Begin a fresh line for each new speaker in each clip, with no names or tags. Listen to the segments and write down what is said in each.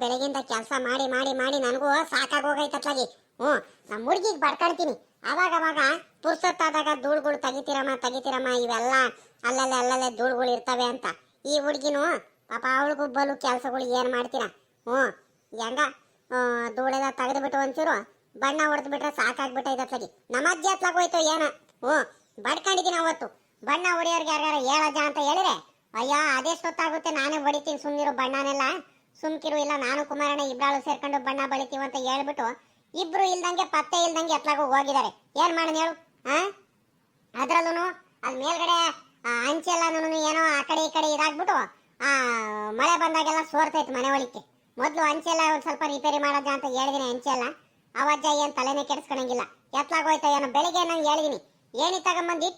ಬೆಳಗಿಂದ ಕೆಲಸ ಮಾಡಿ ಮಾಡಿ ಮಾಡಿ ನನಗೂ ಸಾಕಾಗಿ ಹೋಗೈತತ್ಲಾಗಿ ಹ್ಞೂ ನಮ್ಮ ಹುಡುಗಿಗೆ ಬಡ್ಕೊಳ್ತೀನಿ ಅವಾಗ ಅವಾಗ ಪುರ್ಸೊತ್ತಾದಾಗ ಧೂಳುಗಳು ತೆಗಿತೀರಮ್ಮ ತೆಗಿತೀರಮ್ಮ, ಇವೆಲ್ಲ ಅಲ್ಲಲ್ಲೇ ಅಲ್ಲಲ್ಲೇ ಧೂಳುಗಳು ಇರ್ತವೆ ಅಂತ. ಈ ಹುಡುಗಿನು ಪಾಪ ಅವಳಿಗೂ ಬಲು ಕೆಲಸಗಳು ಏನು ಮಾಡ್ತೀರಾ? ಹ್ಞೂ, ಹೆಂಗ? ಧೂಳೆಲ್ಲ ತೆಗೆದುಬಿಟ್ಟು ಒಂಚೂರು ಬಣ್ಣ ಹೊಡೆದು ಬಿಟ್ರೆ ಸಾಕಾಗ್ಬಿಟ್ಟೈತತ್ಲಾಗಿ ನಮ್ಮ ಅಜ್ಜಿ ಹತ್ಲಾಗ ಹೋಯ್ತು ಏನು? ಹ್ಞೂ ಬಡ್ಕೊಂಡಿದ್ದೀನಿ ಅವತ್ತು. ಬಣ್ಣ ಹೊಡೆಯೋರ್ಗೆ ಯಾರ್ಯಾರು ಹೇಳಜ್ಜ ಅಂತ ಹೇಳಿದ್ರೆ, ಅಯ್ಯ ಅದೆಷ್ಟೊತ್ತಾಗುತ್ತೆ ನಾನೇ ಹೊಡಿತೀನಿ ಸುಮ್ಮನಿರೋ ಬಣ್ಣನೆಲ್ಲ. ಸುಮ್ಕಿರು ಇಲ್ಲ ನಾನು ಕುಮಾರಣ್ಣ ಇಬ್ರಾಳು ಸೇರ್ಕೊಂಡು ಬಣ್ಣ ಬಳಿತೀವಿ ಅಂತ ಹೇಳ್ಬಿಟ್ಟು ಇಬ್ರು ಇಲ್ದಂಗೆ ಪತ್ತೆ ಇಲ್ದಂಗೆ ಎತ್ಲಾಗ ಹೋಗಿದ್ದಾರೆ. ಏನ್ ಮಾಡೋಣ ಹೇಳು? ಹಾ ಅದ್ರಲ್ಲೂ ಅಲ್ಲಿ ಮೇಲ್ಗಡೆ ಆ, ಅಂಚೆಲ್ಲನೂ ಏನೋ ಆ ಕಡೆ ಈ ಕಡೆ ಇದಾಗ್ಬಿಟ್ಟು ಆ ಮಳೆ ಬಂದಾಗೆಲ್ಲ ಸೋರ್ತೈತೆ ಮನೆ ಒಳಿಕೆ ಮೊದಲು ಅಂಚೆಲ್ಲ ಒಂದು ಸ್ವಲ್ಪ ರಿಪೇರಿ ಮಾಡೋದ ಅಂತ ಹೇಳಿದೀನಿ ಅಂಚೆಲ್ಲ ಅವಜ್ಜ ಏನ್ ತಲೆನೇ ಕೆಡಿಸ್ಕೊಳಂಗಿಲ್ಲ. ಎತ್ಲಾಗ ಹೋಯ್ತಾ ಏನೋ ಬೆಳಿಗ್ಗೆ ನಂಗೆ ಹೇಳಿದೀನಿ. ಏನಿ ತಗೊಂಬಂದು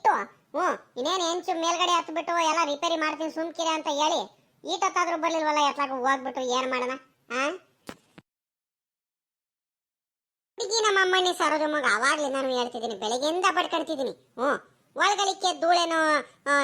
ಹ್ಞೂ ಇನ್ನೇನು ಹೆಂಚು ಮೇಲ್ಗಡೆ ಹತ್ಬಿಟ್ಟು ಎಲ್ಲ ರಿಪೇರಿ ಮಾಡ್ತೀನಿ ಸುಮ್ಕಿರೆ ಅಂತ ಹೇಳಿ ಈಟೊತ್ತಾದ್ರೂ ಬರ್ಲಿಲ್ವಲ್ಲ ಎತ್ಲಾಗ ಹೋಗ್ಬಿಟ್ಟು ಏನ್ ಮಾಡೋಣ, ಆ? ಹುಡುಗಿ ನಮ್ಮ ಅಮ್ಮಣ್ಣಿ ಮಗ ಅವಾಗ್ಲೇ ನಾನು ಹೇಳ್ತಿದ್ದೀನಿ, ಬೆಳಗ್ಗೆಯಿಂದ ಪಡ್ಕೊಳ್ತಿದ್ದೀನಿ ಹ್ಞೂ. ಒಳಗಲಿಕ್ಕೆ ಧೂಳೇನು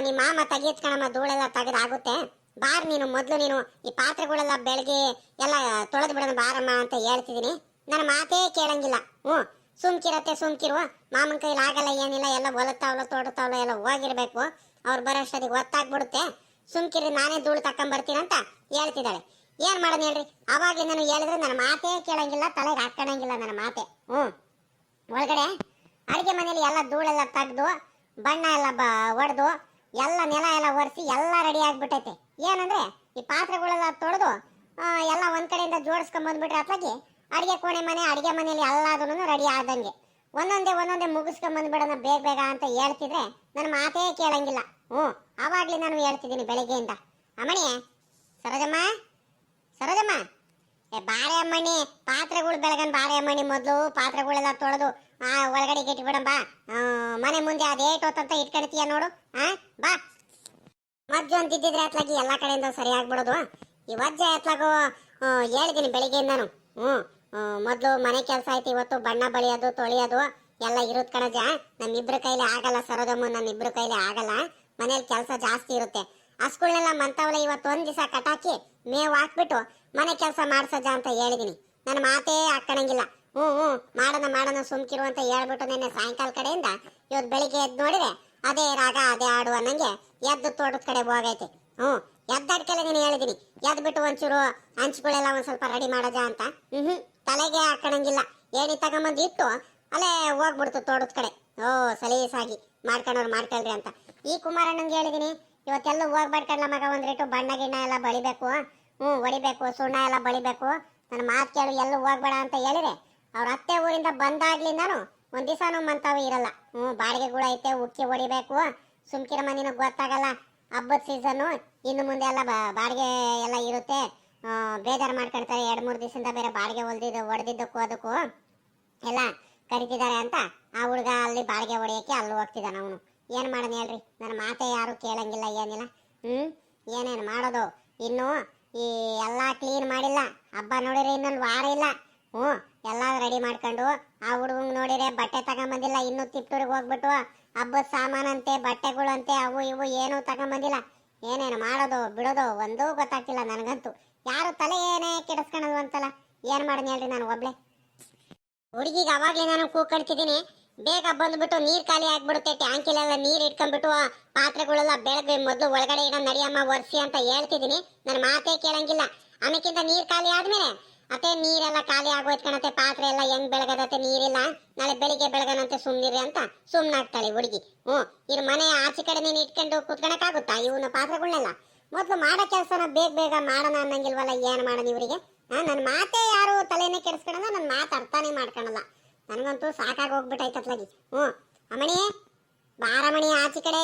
ನಿಮ್ಮ ಮಾಮ ತೆಗಿಯತ್ಕಣಮ್ಮ ಧೂಳೆಲ್ಲ ತೆಗೆದಾಗುತ್ತೆ ಬಾರ್ ನೀನು, ಮೊದಲು ನೀನು, ಈ ಪಾತ್ರೆಗಳೆಲ್ಲ ಬೆಳಗ್ಗೆ ಎಲ್ಲ ತೊಳೆದು ಬಿಡೋಣ ಬಾರಮ್ಮ ಅಂತ ಹೇಳ್ತಿದ್ದೀನಿ. ನನ್ನ ಮಾತೇ ಕೇಳಂಗಿಲ್ಲ. ಹ್ಞೂ. ಸುಮ್ಕಿರತ್ತೆ ಸುಮ್ಕಿರುವ ಮಾಮನ ಕೈಲಿ ಆಗಲ್ಲ, ಏನಿಲ್ಲ, ಎಲ್ಲ ಒಲತ್ತಾವಲ್ಲ ತೋಟತಾವ್ಲ ಎಲ್ಲ ಹೋಗಿರ್ಬೇಕು. ಅವ್ರು ಬರೋಷ್ಟೊತ್ತಿಗೆ ಒತ್ತಾಗ್ಬಿಡುತ್ತೆ ಸುಮ್ಕಿರಿ ನಾನೇ ಧೂಳು ಅಂತ ಹೇಳ್ತಿದ್ದಾಳೆ. ಏನ್ ಮಾಡೋಣ ಹೇಳ್ರಿ? ಅವಾಗ ನಾನು ಹೇಳಿದ್ರೆ ನನ್ನ ಮಾತೇ ಕೇಳಂಗಿಲ್ಲ, ತಲೆಗೆ ಹಾಕಣಂಗಿಲ್ಲ ನನ್ನ ಮಾತೆ. ಹ್ಞೂ ಒಳಗಡೆ ಅಡುಗೆ ಮನೇಲಿ ಎಲ್ಲ ಧೂಳೆಲ್ಲ ತೆಗ್ದು, ಬಣ್ಣ ಎಲ್ಲ ಬ, ಒಡೆದು, ಎಲ್ಲ ನೆಲ ಎಲ್ಲ ಒರೆಸಿ ಎಲ್ಲ ರೆಡಿ ಆಗಿಬಿಟ್ಟೈತೆ. ಏನಂದ್ರೆ, ಈ ಪಾತ್ರೆಗಳೆಲ್ಲ ತೊಳೆದು ಎಲ್ಲ ಒಂದ್ ಕಡೆಯಿಂದ ಜೋಡಿಸ್ಕೊಂಡ್ ಬಂದ್ಬಿಟ್ರೆ ಅತ್ಲಾಗಿ ಅಡಿಗೆ ಕೋಣೆ ಮನೆ, ಅಡುಗೆ ಮನೆಯಲ್ಲಿ ಎಲ್ಲದೂ ರೆಡಿ ಆದಂಗೆ ಒಂದೊಂದೇ ಒಂದೊಂದೇ ಮುಗಿಸ್ಕೊಂಡ್ ಬಂದ್ಬಿಡೋಣ ಬೇಗ ಬೇಗ ಅಂತ ಹೇಳ್ತಿದ್ರೆ ನನ್ನ ಮಾತೇ ಕೇಳಂಗಿಲ್ಲ. ಹ್ಞೂ ಅವಾಗ್ಲೇ ನಾನು ಹೇಳ್ತಿದ್ದೀನಿ ಬೆಳಿಗ್ಗೆಯಿಂದ. ಅಮ್ಮಣಿ ಸರೋಜಮ್ಮ ಸರೋಜಮ್ಮ. ಏ ಬಾಳೆ ಅಮ್ಮಣ್ಣಿ ಪಾತ್ರೆಗಳು ಬೆಳಗನ್ ಬಾಳೆ ಅಮ್ಮಣ್ಣಿ ಮೊದಲು ಪಾತ್ರೆಗಳೆಲ್ಲ ತೊಳೆದು ಆ ಒಳಗಡೆ ಇಟ್ಬಿಡಂ ಬಾ ಆ, ಮನೆ ಮುಂದೆ ಅದೇಟ್ ಹೊತ್ತಂತ ಇಟ್ಕೊಳ್ತೀಯ ನೋಡು ಆ ಬಾ. ಮಜ್ಜು ಅಂತಿದ್ದಿದ್ರೆ ಅತ್ಲಾಗಿ ಎಲ್ಲ ಕಡೆಯಿಂದ ಸರಿ ಆಗ್ಬಿಡೋದು. ಈ ವಜ್ಜೆ ಅತ್ಲಾಗು ಹೇಳಿದ್ದೀನಿ ಬೆಳಿಗ್ಗೆಯಿಂದನು. ಹ್ಞೂ ಮೊದಲು ಮನೆ ಕೆಲಸ ಆಯ್ತು ಇವತ್ತು ಬಣ್ಣ ಬಳಿಯೋದು ತೊಳೆಯೋದು ಎಲ್ಲ ಇರುತ್ ಕಣಜ. ನಮ್ಮಿಬ್ರ ಕೈಲಿ ಆಗಲ್ಲ ಸರೋದಮ್ಮ ನಮ್ಮಿಬ್ರ ಕೈಲಿ ಆಗಲ್ಲ. ಮನೇಲಿ ಕೆಲಸ ಜಾಸ್ತಿ ಇರುತ್ತೆ. ಹಸ್ಗಳನ್ನೆಲ್ಲ ಮಂತವಳೆ ಇವತ್ತು ಒಂದು ದಿವಸ ಕಟಾಕಿ ಮೇವು ಹಾಕ್ಬಿಟ್ಟು ಮನೆ ಕೆಲಸ ಮಾಡ್ಸಜ್ಜ ಅಂತ ಹೇಳಿದೀನಿ. ನನ್ನ ಮಾತೇ ಹಾಕ್ಕಣಂಗಿಲ್ಲ ಹ್ಞೂ ಹ್ಞೂ, ಮಾಡೋಣ ಮಾಡೋಣ, ಸುಮ್ಕಿರು ಅಂತ ಹೇಳ್ಬಿಟ್ಟು ನಿನ್ನೆ ಸಾಯಂಕಾಲ ಕಡೆಯಿಂದ ಇವತ್ತು ಬೆಳಿಗ್ಗೆ ಎದ್ದು ನೋಡಿದೆ, ಅದೇ ರಾಗ, ಅದೇ ಹಾಡು ಅನ್ನಂಗೆ ಎದ್ದು ತೋಟದ ಕಡೆ ಹೋಗೈತೆ. ಹ್ಞೂ, ಎದ್ದಾಡ್ಕೆಲ್ಲ ನೀನು ಹೇಳಿದೀನಿ. ಎದ್ದು ಬಿಟ್ಟು ಒಂಚೂರು ಹಂಚುಗಳೆಲ್ಲ ಒಂದು ಸ್ವಲ್ಪ ರೆಡಿ ಮಾಡೋಜ ಅಂತ. ಹ್ಞೂ ಹ್ಞೂ ತಲೆಗೆ ಹಾಕಣಂಗಿಲ್ಲ. ಏಣಿ ತಗೊಂಬಂದು ಇಟ್ಟು ಅಲ್ಲೇ ಹೋಗ್ಬಿಡ್ತು ತೋಟದ ಕಡೆ. ಓ, ಸಲೀಸಾಗಿ ಮಾಡ್ಕೊಂಡವ್ರು ಮಾಡ್ಕೊಳ್ರಿ ಅಂತ. ಈ ಕುಮಾರಣ್ಣಂಗೆ ಹೇಳಿದೀನಿ, ಇವತ್ತೆಲ್ಲ ಹೋಗ್ಬಾರ್ಕಲ್ಲ ಮಗ, ಒಂದ್ ರೇಟು ಬಣ್ಣ ಗಿಣ್ಣ ಎಲ್ಲ ಬಳಿಬೇಕು, ಹ್ಞೂ, ಹೊಡಿಬೇಕು, ಸುಣ್ಣ ಎಲ್ಲ ಬಳಿಬೇಕು. ನನ್ನ ಮಾತು ಕೇಳು, ಎಲ್ಲೂ ಹೋಗ್ಬೇಡ ಅಂತ ಹೇಳಿದೆ. ಅವ್ರ ಅತ್ತೆ ಊರಿಂದ ಬಂದಾಗ್ಲಿಂದನು ಒಂದ್ ದಿವಸನೂ ಮಂತಾವು ಇರಲ್ಲ. ಹ್ಞೂ ಬಾಡಿಗೆಗಳು ಐತೆ, ಉಕ್ಕಿ ಹೊಡಿಬೇಕು. ಸುಮ್ಕಿರ ಮನಿನ ಗೊತ್ತಾಗಲ್ಲ, ಹಬ್ಬದ ಸೀಸನ್ನು ಇನ್ನು ಮುಂದೆ ಎಲ್ಲ ಬಾಡಿಗೆ ಎಲ್ಲ ಇರುತ್ತೆ. ಬೇಜಾರು ಮಾಡ್ಕೊಳ್ತಾರೆ ಎರಡು ಮೂರು ದಿವಸದಿಂದ ಬೇರೆ ಬಾಡಿಗೆ ಹೊಲ್ದಿದ್ದು, ಹೊಡೆದಿದ್ದಕ್ಕೂ ಅದಕ್ಕೂ. ಎಲ್ಲ ಕರಿತಿದ್ದಾರೆ ಅಂತ ಆ ಹುಡುಗ ಅಲ್ಲಿ ಬಾಡಿಗೆ ಹೊಡೆಯೋಕ್ಕೆ ಅಲ್ಲಿ ಹೋಗ್ತಿದ್ದಾನ ಅವನು. ಏನು ಮಾಡೋಣ ಹೇಳ್ರಿ? ನನ್ನ ಮಾತೆ ಯಾರೂ ಕೇಳಂಗಿಲ್ಲ ಏನಿಲ್ಲ ಹ್ಞೂ ಏನೇನು ಮಾಡೋದು? ಇನ್ನು ಈ ಎಲ್ಲ ಕ್ಲೀನ್ ಮಾಡಿಲ್ಲ. ಹಬ್ಬ ನೋಡಿರಿ ಇನ್ನೊಂದು ವಾರ ಇಲ್ಲ. ಹ್ಞೂ ಎಲ್ಲ ರೆಡಿ ಮಾಡ್ಕೊಂಡು ಆ ಹುಡುಗಂಗ್ ನೋಡಿದ್ರೆ ಬಟ್ಟೆ ತಗೊಂಬಂದಿಲ್ಲ, ಇನ್ನು ತಿಪ್ಟೂರಿಗೆ ಹೋಗ್ಬಿಟ್ಟು ಹಬ್ಬದ ಸಾಮಾನಂತೆ, ಬಟ್ಟೆಗಳಂತೆ, ಅವು ಇವು ಏನೂ ತಗೊಂಬಂದಿಲ್ಲ. ಏನೇನು ಮಾಡೋದು, ಬಿಡೋದು, ಒಂದೂ ಗೊತ್ತಾಗ್ತಿಲ್ಲ ನನಗಂತೂ. ಯಾರು ತಲೆ ಏನೇ ಕೆಡಿಸ್ಕೊಳೋದು ಅಂತಲ್ಲ ಏನು ಮಾಡೋಣ ಹೇಳ್ರಿ ನಾನು ಒಬ್ಳೆ? ಹುಡುಗಿಗೆ ಅವಾಗಲೇ ನಾನು ಕೂಕಡ್ತಿದ್ದೀನಿ ಬೇಗ ಬಂದ್ಬಿಟ್ಟು ನೀರ್ ಖಾಲಿ ಆಗ್ಬಿಡುತ್ತೆ, ಟ್ಯಾಂಕಿಲೆಲ್ಲ ನೀರ್ ಇಟ್ಕೊಂಡ್ಬಿಟ್ಟು ಪಾತ್ರೆಗಳೆಲ್ಲ ಬೆಳಗ್ಗೆ ಮೊದಲು ಒಳಗಡೆ ಇಡೋ ನಡಿಯಮ್ಮ ಒರೆಸಿ ಅಂತ ಹೇಳ್ತಿದ್ದೀನಿ. ನನ್ನ ಮಾತೇ ಕೇಳಂಗಿಲ್ಲ. ಆಮೇಕಿಂತ ನೀರ್ ಖಾಲಿ ಆದ್ಮೇಲೆ? ಮತ್ತೆ ನೀರೆಲ್ಲ ಖಾಲಿ ಆಗೋಯ್ತು ಪಾತ್ರೆ ಎಲ್ಲ ಹೆಂಗ್ ಬೆಳಗದತ್ತೆ, ನೀರಿಲ್ಲ. ನಾಳೆ ಬೆಳಿಗ್ಗೆ ಬೆಳಗನಂತೆ ಸುಮ್ನಿರಿ ಅಂತ ಸುಮ್ನಾಗ್ತಾಳೆ ಹುಡುಗಿ. ಹ್ಞೂ, ಇವ್ರ ಮನೆ ಆಚೆ ಕಡೆ ನೀನು ಇಟ್ಕೊಂಡು ಕುತ್ಕೊಳಕ್ಕಾಗುತ್ತಾ ಇವನ ಪಾತ್ರೆಗಳನ್ನೆಲ್ಲ ಮೊದಲು ಮಾಡೋ ಕೆಲಸನ ಬೇಗ ಬೇಗ ಮಾಡೋಣ ಅನ್ನಂಗಿಲ್ವಲ್ಲ, ಏನು ಮಾಡೋಣ ಇವರಿಗೆ? ನನ್ನ ಮಾತೇ ಯಾರು ತಲೆನೇ ಕೆಡಿಸ್ಕೊಳಲ್ಲ ನನ್ನ ಮಾತು ಅರ್ಥನೇ ಮಾಡ್ಕೊಳಲ್ಲ. ನನಗಂತೂ ಸಾಕಾಗಿ ಹೋಗ್ಬಿಟ್ಟೈತತ್ಲಾಗಿ ಹ್ಞೂ. ಅಮಣಿ ಬಾರಮಣಿ ಆಚೆ ಕಡೆ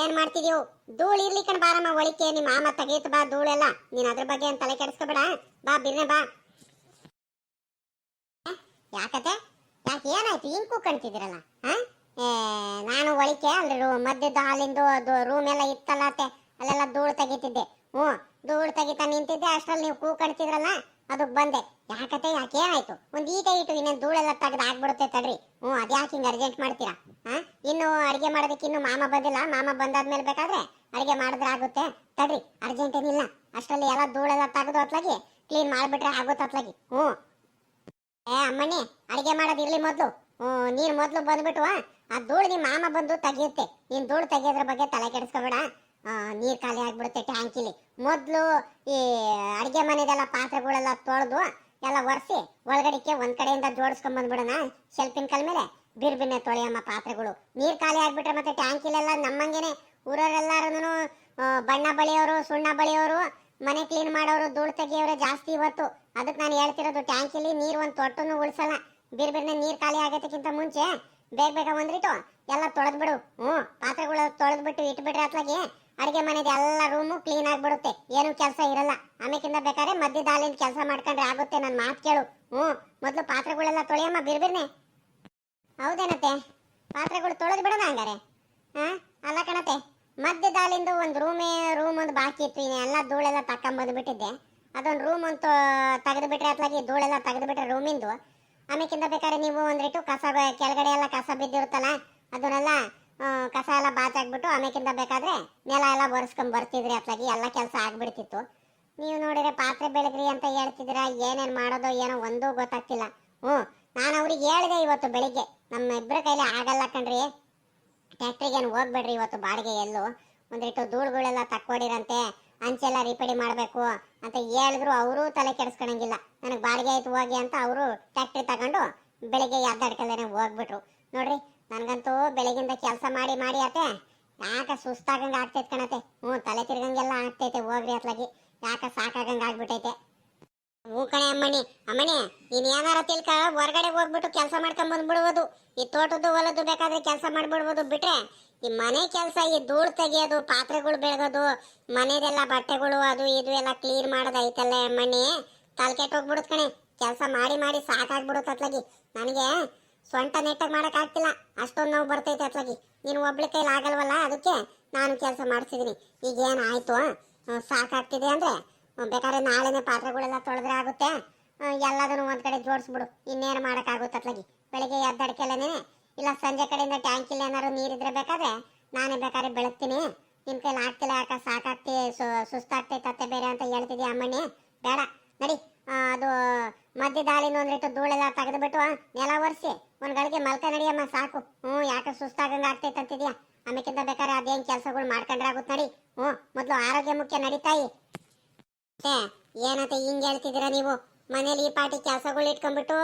ಏನ್ ಮಾಡ್ತಿದೀವು ಧೂಳು ಇರ್ಲಿ ಕಣ್ ಬಾರಮ್ಮ ಒಳಿಕೆ ನಿಮ್ಮ ಮಾಮ ತೆಗೀತು ಬಾ ಧೂಳೆಲ್ಲ. ನೀನ್ ಅದ್ರ ಬಗ್ಗೆ ಏನ್ ತಲೆ ಕೆಡಿಸ್ಕೊಬೇಡ ಬಾ ಬಿರ್ನೆ ಬಾ. ಯಾಕತೆ ಯಾಕೆ ಏನಾಯ್ತು? ಹಿಂಗ್ ಏ, ನಾನು ಒಳಿಕೆ ಅಲ್ಲಿ ಮಧ್ಯದ ಹಾಲಿಂದು ಅದು ರೂಮ್ ಎಲ್ಲ ಇತ್ತಲ್ಲ ಅಲ್ಲೆಲ್ಲ ಧೂಳು ತೆಗಿತಿದ್ದೆ. ಹ್ಞೂ. ಧೂಳು ತೆಗಿತಾ ನಿಂತಿದ್ದೆ. ಅಷ್ಟ್ರಲ್ಲಿ ನೀವು ಕೂಕಣ್ತಿದ್ರಲ್ಲ ಅದಕ್ಕೆ ಬಂದೆ. ಯಾಕತೆ ಯಾಕೆ ಆಯ್ತು? ಒಂದು ಈಟ ಇಟ್ಟು ಇನ್ನೇನು ಧೂಳೆಲ್ಲ ತೆಗೆದು ಆಗ್ಬಿಡುತ್ತೆ ತಡ್ರಿ. ಹ್ಞೂ ಅದ್ಯಾಕೆ ಹಿಂಗೆ ಅರ್ಜೆಂಟ್ ಮಾಡ್ತೀರಾ? ಹಾಂ ಇನ್ನು ಅಡುಗೆ ಮಾಡೋದಕ್ಕೆ ಇನ್ನು ಮಾಮ ಬಂದಿಲ್ಲ. ಮಾಮ ಬಂದಾದ್ಮೇಲೆ ಬೇಕಾದ್ರೆ ಅಡುಗೆ ಮಾಡಿದ್ರೆ ಆಗುತ್ತೆ. ತಡ್ರಿ ಅರ್ಜೆಂಟ್ ಏನಿಲ್ಲ. ಅಷ್ಟರಲ್ಲಿ ಎಲ್ಲ ಧೂಳೆಲ್ಲ ತೆಗೆದು ಹೊತ್ಲಾಗಿ ಕ್ಲೀನ್ ಮಾಡಿಬಿಟ್ರೆ ಆಗುತ್ತೆ ಆಗುತ್ತತ್ಲಾಗಿ ಹ್ಞೂ. ಏ ಅಮ್ಮನಿ ಅಡುಗೆ ಮಾಡೋದು ಇರ್ಲಿ ಮೊದಲು. ಹ್ಮ್, ಮೊದಲು ಮೊದ್ಲು ಬಂದ್ಬಿಟ್ಟು ಆ ಧೂಳು ನಿಮ್ಮ ಮಾಮ ಬಂದು ತೆಗೆಯುತ್ತೆ. ನೀನು ಧೂಳು ತೆಗೆಯೋದ್ರ ಬಗ್ಗೆ ತಲೆ ಕೆಡಿಸ್ಕೋಬೇಡ. ನೀರ್ ಖಾಲಿ ಆಗ್ಬಿಡುತ್ತೆ ಟ್ಯಾಂಕಿಲಿ ಮೊದ್ಲು ಈ ಅಡಿಗೆ ಮನೆದೆಲ್ಲ ಪಾತ್ರೆಗಳೆಲ್ಲ ತೊಳೆದು ಎಲ್ಲ ಒರೆಸಿ ಒಳಗಡೆಗೆ ಒಂದ್ ಕಡೆಯಿಂದ ಜೋಡಿಸ್ಕೊಂಡ್ ಶೆಲ್ಪಿನ ಕಲ್ ಮೇಲೆ ಬಿರ್ಬಿನ್ನೆ ತೊಳೆಯಮ್ಮ ಪಾತ್ರೆಗಳು. ನೀರ್ ಖಾಲಿ ಆಗ್ಬಿಟ್ರೆ ಮತ್ತೆ ಟ್ಯಾಂಕಿಲೆಲ್ಲ ನಮ್ಮಂಗೆನೆ ಊರವರೆಲ್ಲರೂ ಬಣ್ಣ ಬಳಿಯೋರು ಸುಣ್ಣ ಬಳಿಯೋರು ಮನೆ ಕ್ಲೀನ್ ಮಾಡೋರು, ಧೂಳು ತೆಗಿಯೋರು ಜಾಸ್ತಿ ಇವತ್ತು. ಅದಕ್ಕೆ ನಾನು ಹೇಳ್ತಿರೋದು ಟ್ಯಾಂಕಿಲಿ ನೀರು ಒಂದು ತೊಟ್ಟನು ಉಳಿಸಲ್ಲ. ಬಿರ್ಬಿರ್ನೆ ನೀರು ಖಾಲಿ ಆಗೋದಕ್ಕಿಂತ ಮುಂಚೆ ಬೇಗ ಬೇಗ ಒಂದ್ರಿಟ್ಟು ಎಲ್ಲ ತೊಳೆದ್ಬಿಡು. ಹ್ಞೂ ಪಾತ್ರೆಗಳು ತೊಳೆದ್ಬಿಟ್ಟು ಇಟ್ಬಿಟ್ರೆ ಅತ್ಲಾಗಿ ಅಡಿಗೆ ಮನೆದು ಎಲ್ಲ ರೂಮು ಕ್ಲೀನ್ ಆಗ್ಬಿಡುತ್ತೆ. ಏನು ಕೆಲಸ ಇರಲ್ಲ. ಆಮೇಕಿಂದ ಬೇಕಾದ್ರೆ ಮಧ್ಯದಾಲಿನ ಕೆಲಸ ಮಾಡ್ಕೊಂಡ್ರೆ ಆಗುತ್ತೆ. ನನ್ನ ಮಾತು ಕೇಳು. ಹ್ಞೂ, ಮೊದಲು ಪಾತ್ರೆಗಳೆಲ್ಲ ತೊಳೆಯಮ್ಮ, ಬಿರ್ಬಿರ್ನೆ. ಹೌದೇನತ್ತೆ? ಪಾತ್ರೆಗಳು ತೊಳೆದು ಬಿಡೋಣ ಹಂಗಾರೆ? ಹಾಂ? ಅಲ್ಲ ಕಣತೆ ಮಧ್ಯದಾಲಿಂದ ಒಂದು ರೂಮೇ ರೂಮ್ ಒಂದು ಬಾಕಿ ಇತ್ತು ಎಲ್ಲ ಧೂಳೆಲ್ಲ ತಕೊಂಬಂದ್ಬಿಟ್ಟಿದ್ದೆ ಅದೊಂದು ರೂಮ್ ಒಂದು ತೆಗೆದು ಬಿಟ್ರೆ ಅತ್ಲಾಗಿ ಧೂಳೆಲ್ಲ ತೆಗೆದು ಬಿಟ್ರೆ ರೂಮಿಂದು ಆಮೇಕಿಂದ ಬೇಕಾದ್ರೆ ನೀವು ಒಂದಿಟ್ಟು ಕಸ ಕೆಳಗಡೆ ಎಲ್ಲ ಕಸ ಬಿದ್ದಿರುತ್ತಲ್ಲ, ಅದನ್ನೆಲ್ಲ ಕಸ ಎಲ್ಲ ಬಾಚಾಕ್ಬಿಟ್ಟು ಆಮೇಕಿಂದ ಬೇಕಾದ್ರೆ ನೆಲ ಎಲ್ಲ ಒರೆಸ್ಕೊಂಡ್ ಬರ್ತಿದ್ರಿ ಅತ್ಲಾಗಿ. ಎಲ್ಲ ಕೆಲಸ ಆಗ್ಬಿಡ್ತಿತ್ತು. ನೀವು ನೋಡಿದ್ರೆ ಪಾತ್ರೆ ಬೆಳಗ್ರಿ ಅಂತ ಹೇಳ್ತಿದ್ದೀರಾ, ಏನೇನು ಮಾಡೋದು ಏನೋ ಒಂದೂ ಗೊತ್ತಾಗ್ತಿಲ್ಲ. ಹ್ಞೂ, ನಾನು ಅವ್ರಿಗೆ ಹೇಳಿದೆ ಇವತ್ತು ಬೆಳಿಗ್ಗೆ. ನಮ್ಮ ಇಬ್ಬರ ಕೈಲಿ ಆಗಲ್ಲ ಕಣ್ರಿ. ಟ್ಯಾಕ್ಟ್ರಿಗೇನು ಹೋಗ್ಬೇಡ್ರಿ ಇವತ್ತು ಬಾಡಿಗೆ ಎಲ್ಲೂ. ಒಂದಿಟ್ಟು ಧೂಳುಗಳೆಲ್ಲ ತಕ್ಕೊಡಿರಂತೆ, ಅಂಚೆಲ್ಲ ರಿಪೇರಿ ಮಾಡಬೇಕು ಅಂತ ಹೇಳಿದ್ರು. ಅವರು ತಲೆ ಕೆಡಿಸ್ಕೊಳಂಗಿಲ್ಲ. ನನಗೆ ಬಾಡಿಗೆ ಆಯ್ತು ಹೋಗಿ ಅಂತ ಅವರು ಟ್ಯಾಕ್ಟ್ರಿ ತಗೊಂಡು ಬೆಳಿಗ್ಗೆ ಎದ್ದಾಡ್ಕಲ್ಲೇ ಹೋಗ್ಬಿಟ್ರು. ನೋಡ್ರಿ ನನಗಂತೂ ಬೆಳಗಿಂದ ಕೆಲಸ ಮಾಡಿ ಮಾಡಿ ಅತ್ತೆ, ಯಾಕ ಸುಸ್ತಾಗಂಗ ಆಗ್ತೈತೆ ಕಣತೆ ಹ್ಞೂ, ತಲೆ ತಿರ್ಗಂಗೆಲ್ಲ ಆಗ್ತೈತೆ ಹೋಗ್ರಿ ಅತ್ಲಾಗಿ. ಯಾಕ ಸಾಕಾಗಂಗ ಆಗ್ಬಿಟ್ಟೈತೆ ಹ್ಞೂ ಕಣೆ ಅಮ್ಮಣಿ. ಅಮ್ಮಣಿ ನೀನು ಏನಾರ ತಿಳ್ಕ, ಹೊರಗಡೆ ಹೋಗ್ಬಿಟ್ಟು ಕೆಲಸ ಮಾಡ್ಕೊಂಡ್ ಬಂದ್ಬಿಡ್ಬೋದು. ಈ ತೋಟದ್ದು ಹೊಲದ್ದು ಬೇಕಾದ್ರೆ ಕೆಲಸ ಮಾಡ್ಬಿಡ್ಬೋದು. ಬಿಟ್ರೆ, ಈ ಮನೆ ಕೆಲಸ, ಈ ಧೂಳು ತೆಗೆಯೋದು, ಪಾತ್ರೆಗಳು ಬೆಳಗೋದು, ಮನೆದೆಲ್ಲ ಬಟ್ಟೆಗಳು ಅದು ಇದು ಎಲ್ಲ ಕ್ಲೀನ್ ಮಾಡೋದು ಐತಲ್ಲ ಅಮ್ಮಣ್ಣಿ ತಲೆ ಕೆಟ್ಟೋಗ್ಬಿಡುತ್ತೆ ಕಣೆ. ಕೆಲಸ ಮಾಡಿ ಮಾಡಿ ಸಾಕಾಗ್ಬಿಡುತ್ತೆ ಅತ್ಲಾಗಿ. ನನಗೆ ಸೊಂಟ ನೆಟ್ಟಾಗಿ ಮಾಡಕ್ ಆಗ್ತಿಲ್ಲ. ಅಷ್ಟೊಂದು ನೋವು ಬರ್ತೈತೆ ಅತ್ಲಾಗಿ. ನೀನು ಒಬ್ಳ ಕೈಲಿ ಆಗಲ್ವಲ್ಲ ಅದಕ್ಕೆ ನಾನು ಕೆಲಸ ಮಾಡಿಸಿದ್ದೀನಿ ಈಗ ಏನಾಯ್ತು ಆಯ್ತು? ಸಾಕಾಗ್ತಿದೆ ಅಂದ್ರೆ ಬೇಕಾದ್ರೆ ನಾಳೆನೇ ಪಾತ್ರೆಗಳೆಲ್ಲ ತೊಳೆದ್ರೆ ಆಗುತ್ತೆ. ಎಲ್ಲದನ್ನು ಒಂದ್ ಕಡೆ ಜೋಡಿಸ್ಬಿಡು. ಇನ್ನೇನು ಮಾಡೋಕ್ಕಾಗುತ್ತೆ ಅತ್ಲಾಗಿ? ಬೆಳಿಗ್ಗೆ ಎದ್ದಡ್ಕೆಲ್ಲನೇ ಇಲ್ಲ ಸಂಜೆ ಕಡೆಯಿಂದ ಟ್ಯಾಂಕಿಲ್ಲಿ ಏನಾದ್ರು ನೀರಿದ್ರೆ ಬೇಕಾದ್ರೆ ನಾನೇ ಬೇಕಾದ್ರೆ ಬೆಳಗ್ತೀನಿ. ನಿನ್ ಕೈಲಿ ಆಗ್ತಿಲ್ಲ ಯಾಕ? ಸಾಕಾಗ್ತಿ ಸುಸ್ತಾಗ್ತೈತೆ ಅತ್ತೆ ಬೇರೆ ಅಂತ ಹೇಳ್ತಿದ್ಯಾ ಅಮ್ಮಣ್ಣಿ? ಬೇಡ. ನಡಿ. ಅದು ಮಧ್ಯದ ಹಾಲಿನ ಒಂದಿಟ್ಟು ಧೂಳೆಲ್ಲ ತೆಗೆದುಬಿಟ್ಟು ನೆಲ ಒರೆಸಿ. ಒಂದ್ ಗಳಿಗೆ ಮಲ್ಕ ನಡಿಯಮ್ಮ ಸಾಕು. ಹ್ಞೂ ಯಾಕೆ ಸುಸ್ತಾಗಂಗ ಆಗ್ತೈತೆ ಅಂತಿದ್ಯಾ? ಆಮೇಕಿಂತ ಬೇಕಾದ್ರೆ ಅದೇನ್ ಕೆಲಸಗಳು ಮಾಡ್ಕೊಂಡ್ರೆ ಆಗುತ್ತೆ ನಡಿ. ಹ್ಞೂ, ಮೊದಲು ಆರೋಗ್ಯ ಮುಖ್ಯ ನಡೀತಾಯಿ ಏನಂತ ಹಿಂಗ್ ಹೇಳ್ತಿದ್ದೀರಾ ನೀವು? ಮನೇಲಿ ಈ ಪಾಟಿ ಕೆಲಸಗಳು ಇಟ್ಕೊಂಡ್ಬಿಟ್ಟು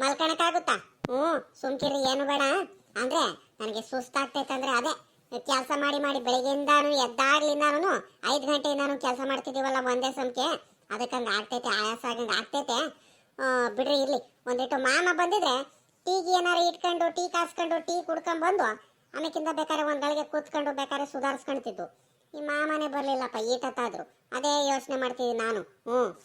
ಮಲ್ಕೊಳಕ್ಕಾಗುತ್ತಾ ಹ್ಞೂ, ಸುಮ್ಕಿರಿ, ಏನು ಬೇಡ. ಅಂದ್ರೆ ನನಗೆ ಸುಸ್ತಾಗ್ತೈತೆ ಅಂದ್ರೆ ಅದೇ. ಕೆಲಸ ಮಾಡಿ ಮಾಡಿ ಬೆಳಿಗ್ಗೆಯಿಂದಾನು ಎದ್ದಾಗ್ಲಿಂದಾನು ಐದು ಗಂಟೆಯಿಂದಾನು ಕೆಲಸ ಮಾಡ್ತಿದೀವಲ್ಲ ಒಂದೇ ಸಮಕ್ಕೆ ಅದಕ್ಕಂಗ ಆಗ್ತೈತೆ, ಆಯಾಸ ಆಗಂಗ ಆಗ್ತೈತೆ. ಬಿಡ್ರಿ ಇರ್ಲಿ. ಒಂದಿಟ್ಟು ಮಾಮ ಬಂದಿದ್ರೆ ಟೀಗೆ ಏನಾರು ಇಟ್ಕೊಂಡು ಟೀ ಕಾಸ್ಕೊಂಡು ಟೀ ಕುಡ್ಕೊಂಡ್ ಬಂದು ಆಮೇಕಿಂದ ಬೇಕಾದ್ರೆ ಒಂದ್ ಗಳಿಗೆ ಕೂತ್ಕೊಂಡು ಬೇಕಾದ್ರೆ ಸುಧಾರಿಸ್ಕೊಂತಿದ್ದು ಈ ಮಾಮನೇ ಬರ್ಲಿಲ್ಲಪ್ಪ, ಈಟತ್ತಾದ್ರು. ಅದೇ ಯೋಚನೆ ಮಾಡ್ತಿದ್ದೆ ನಾನು. ಹ್ಞೂ.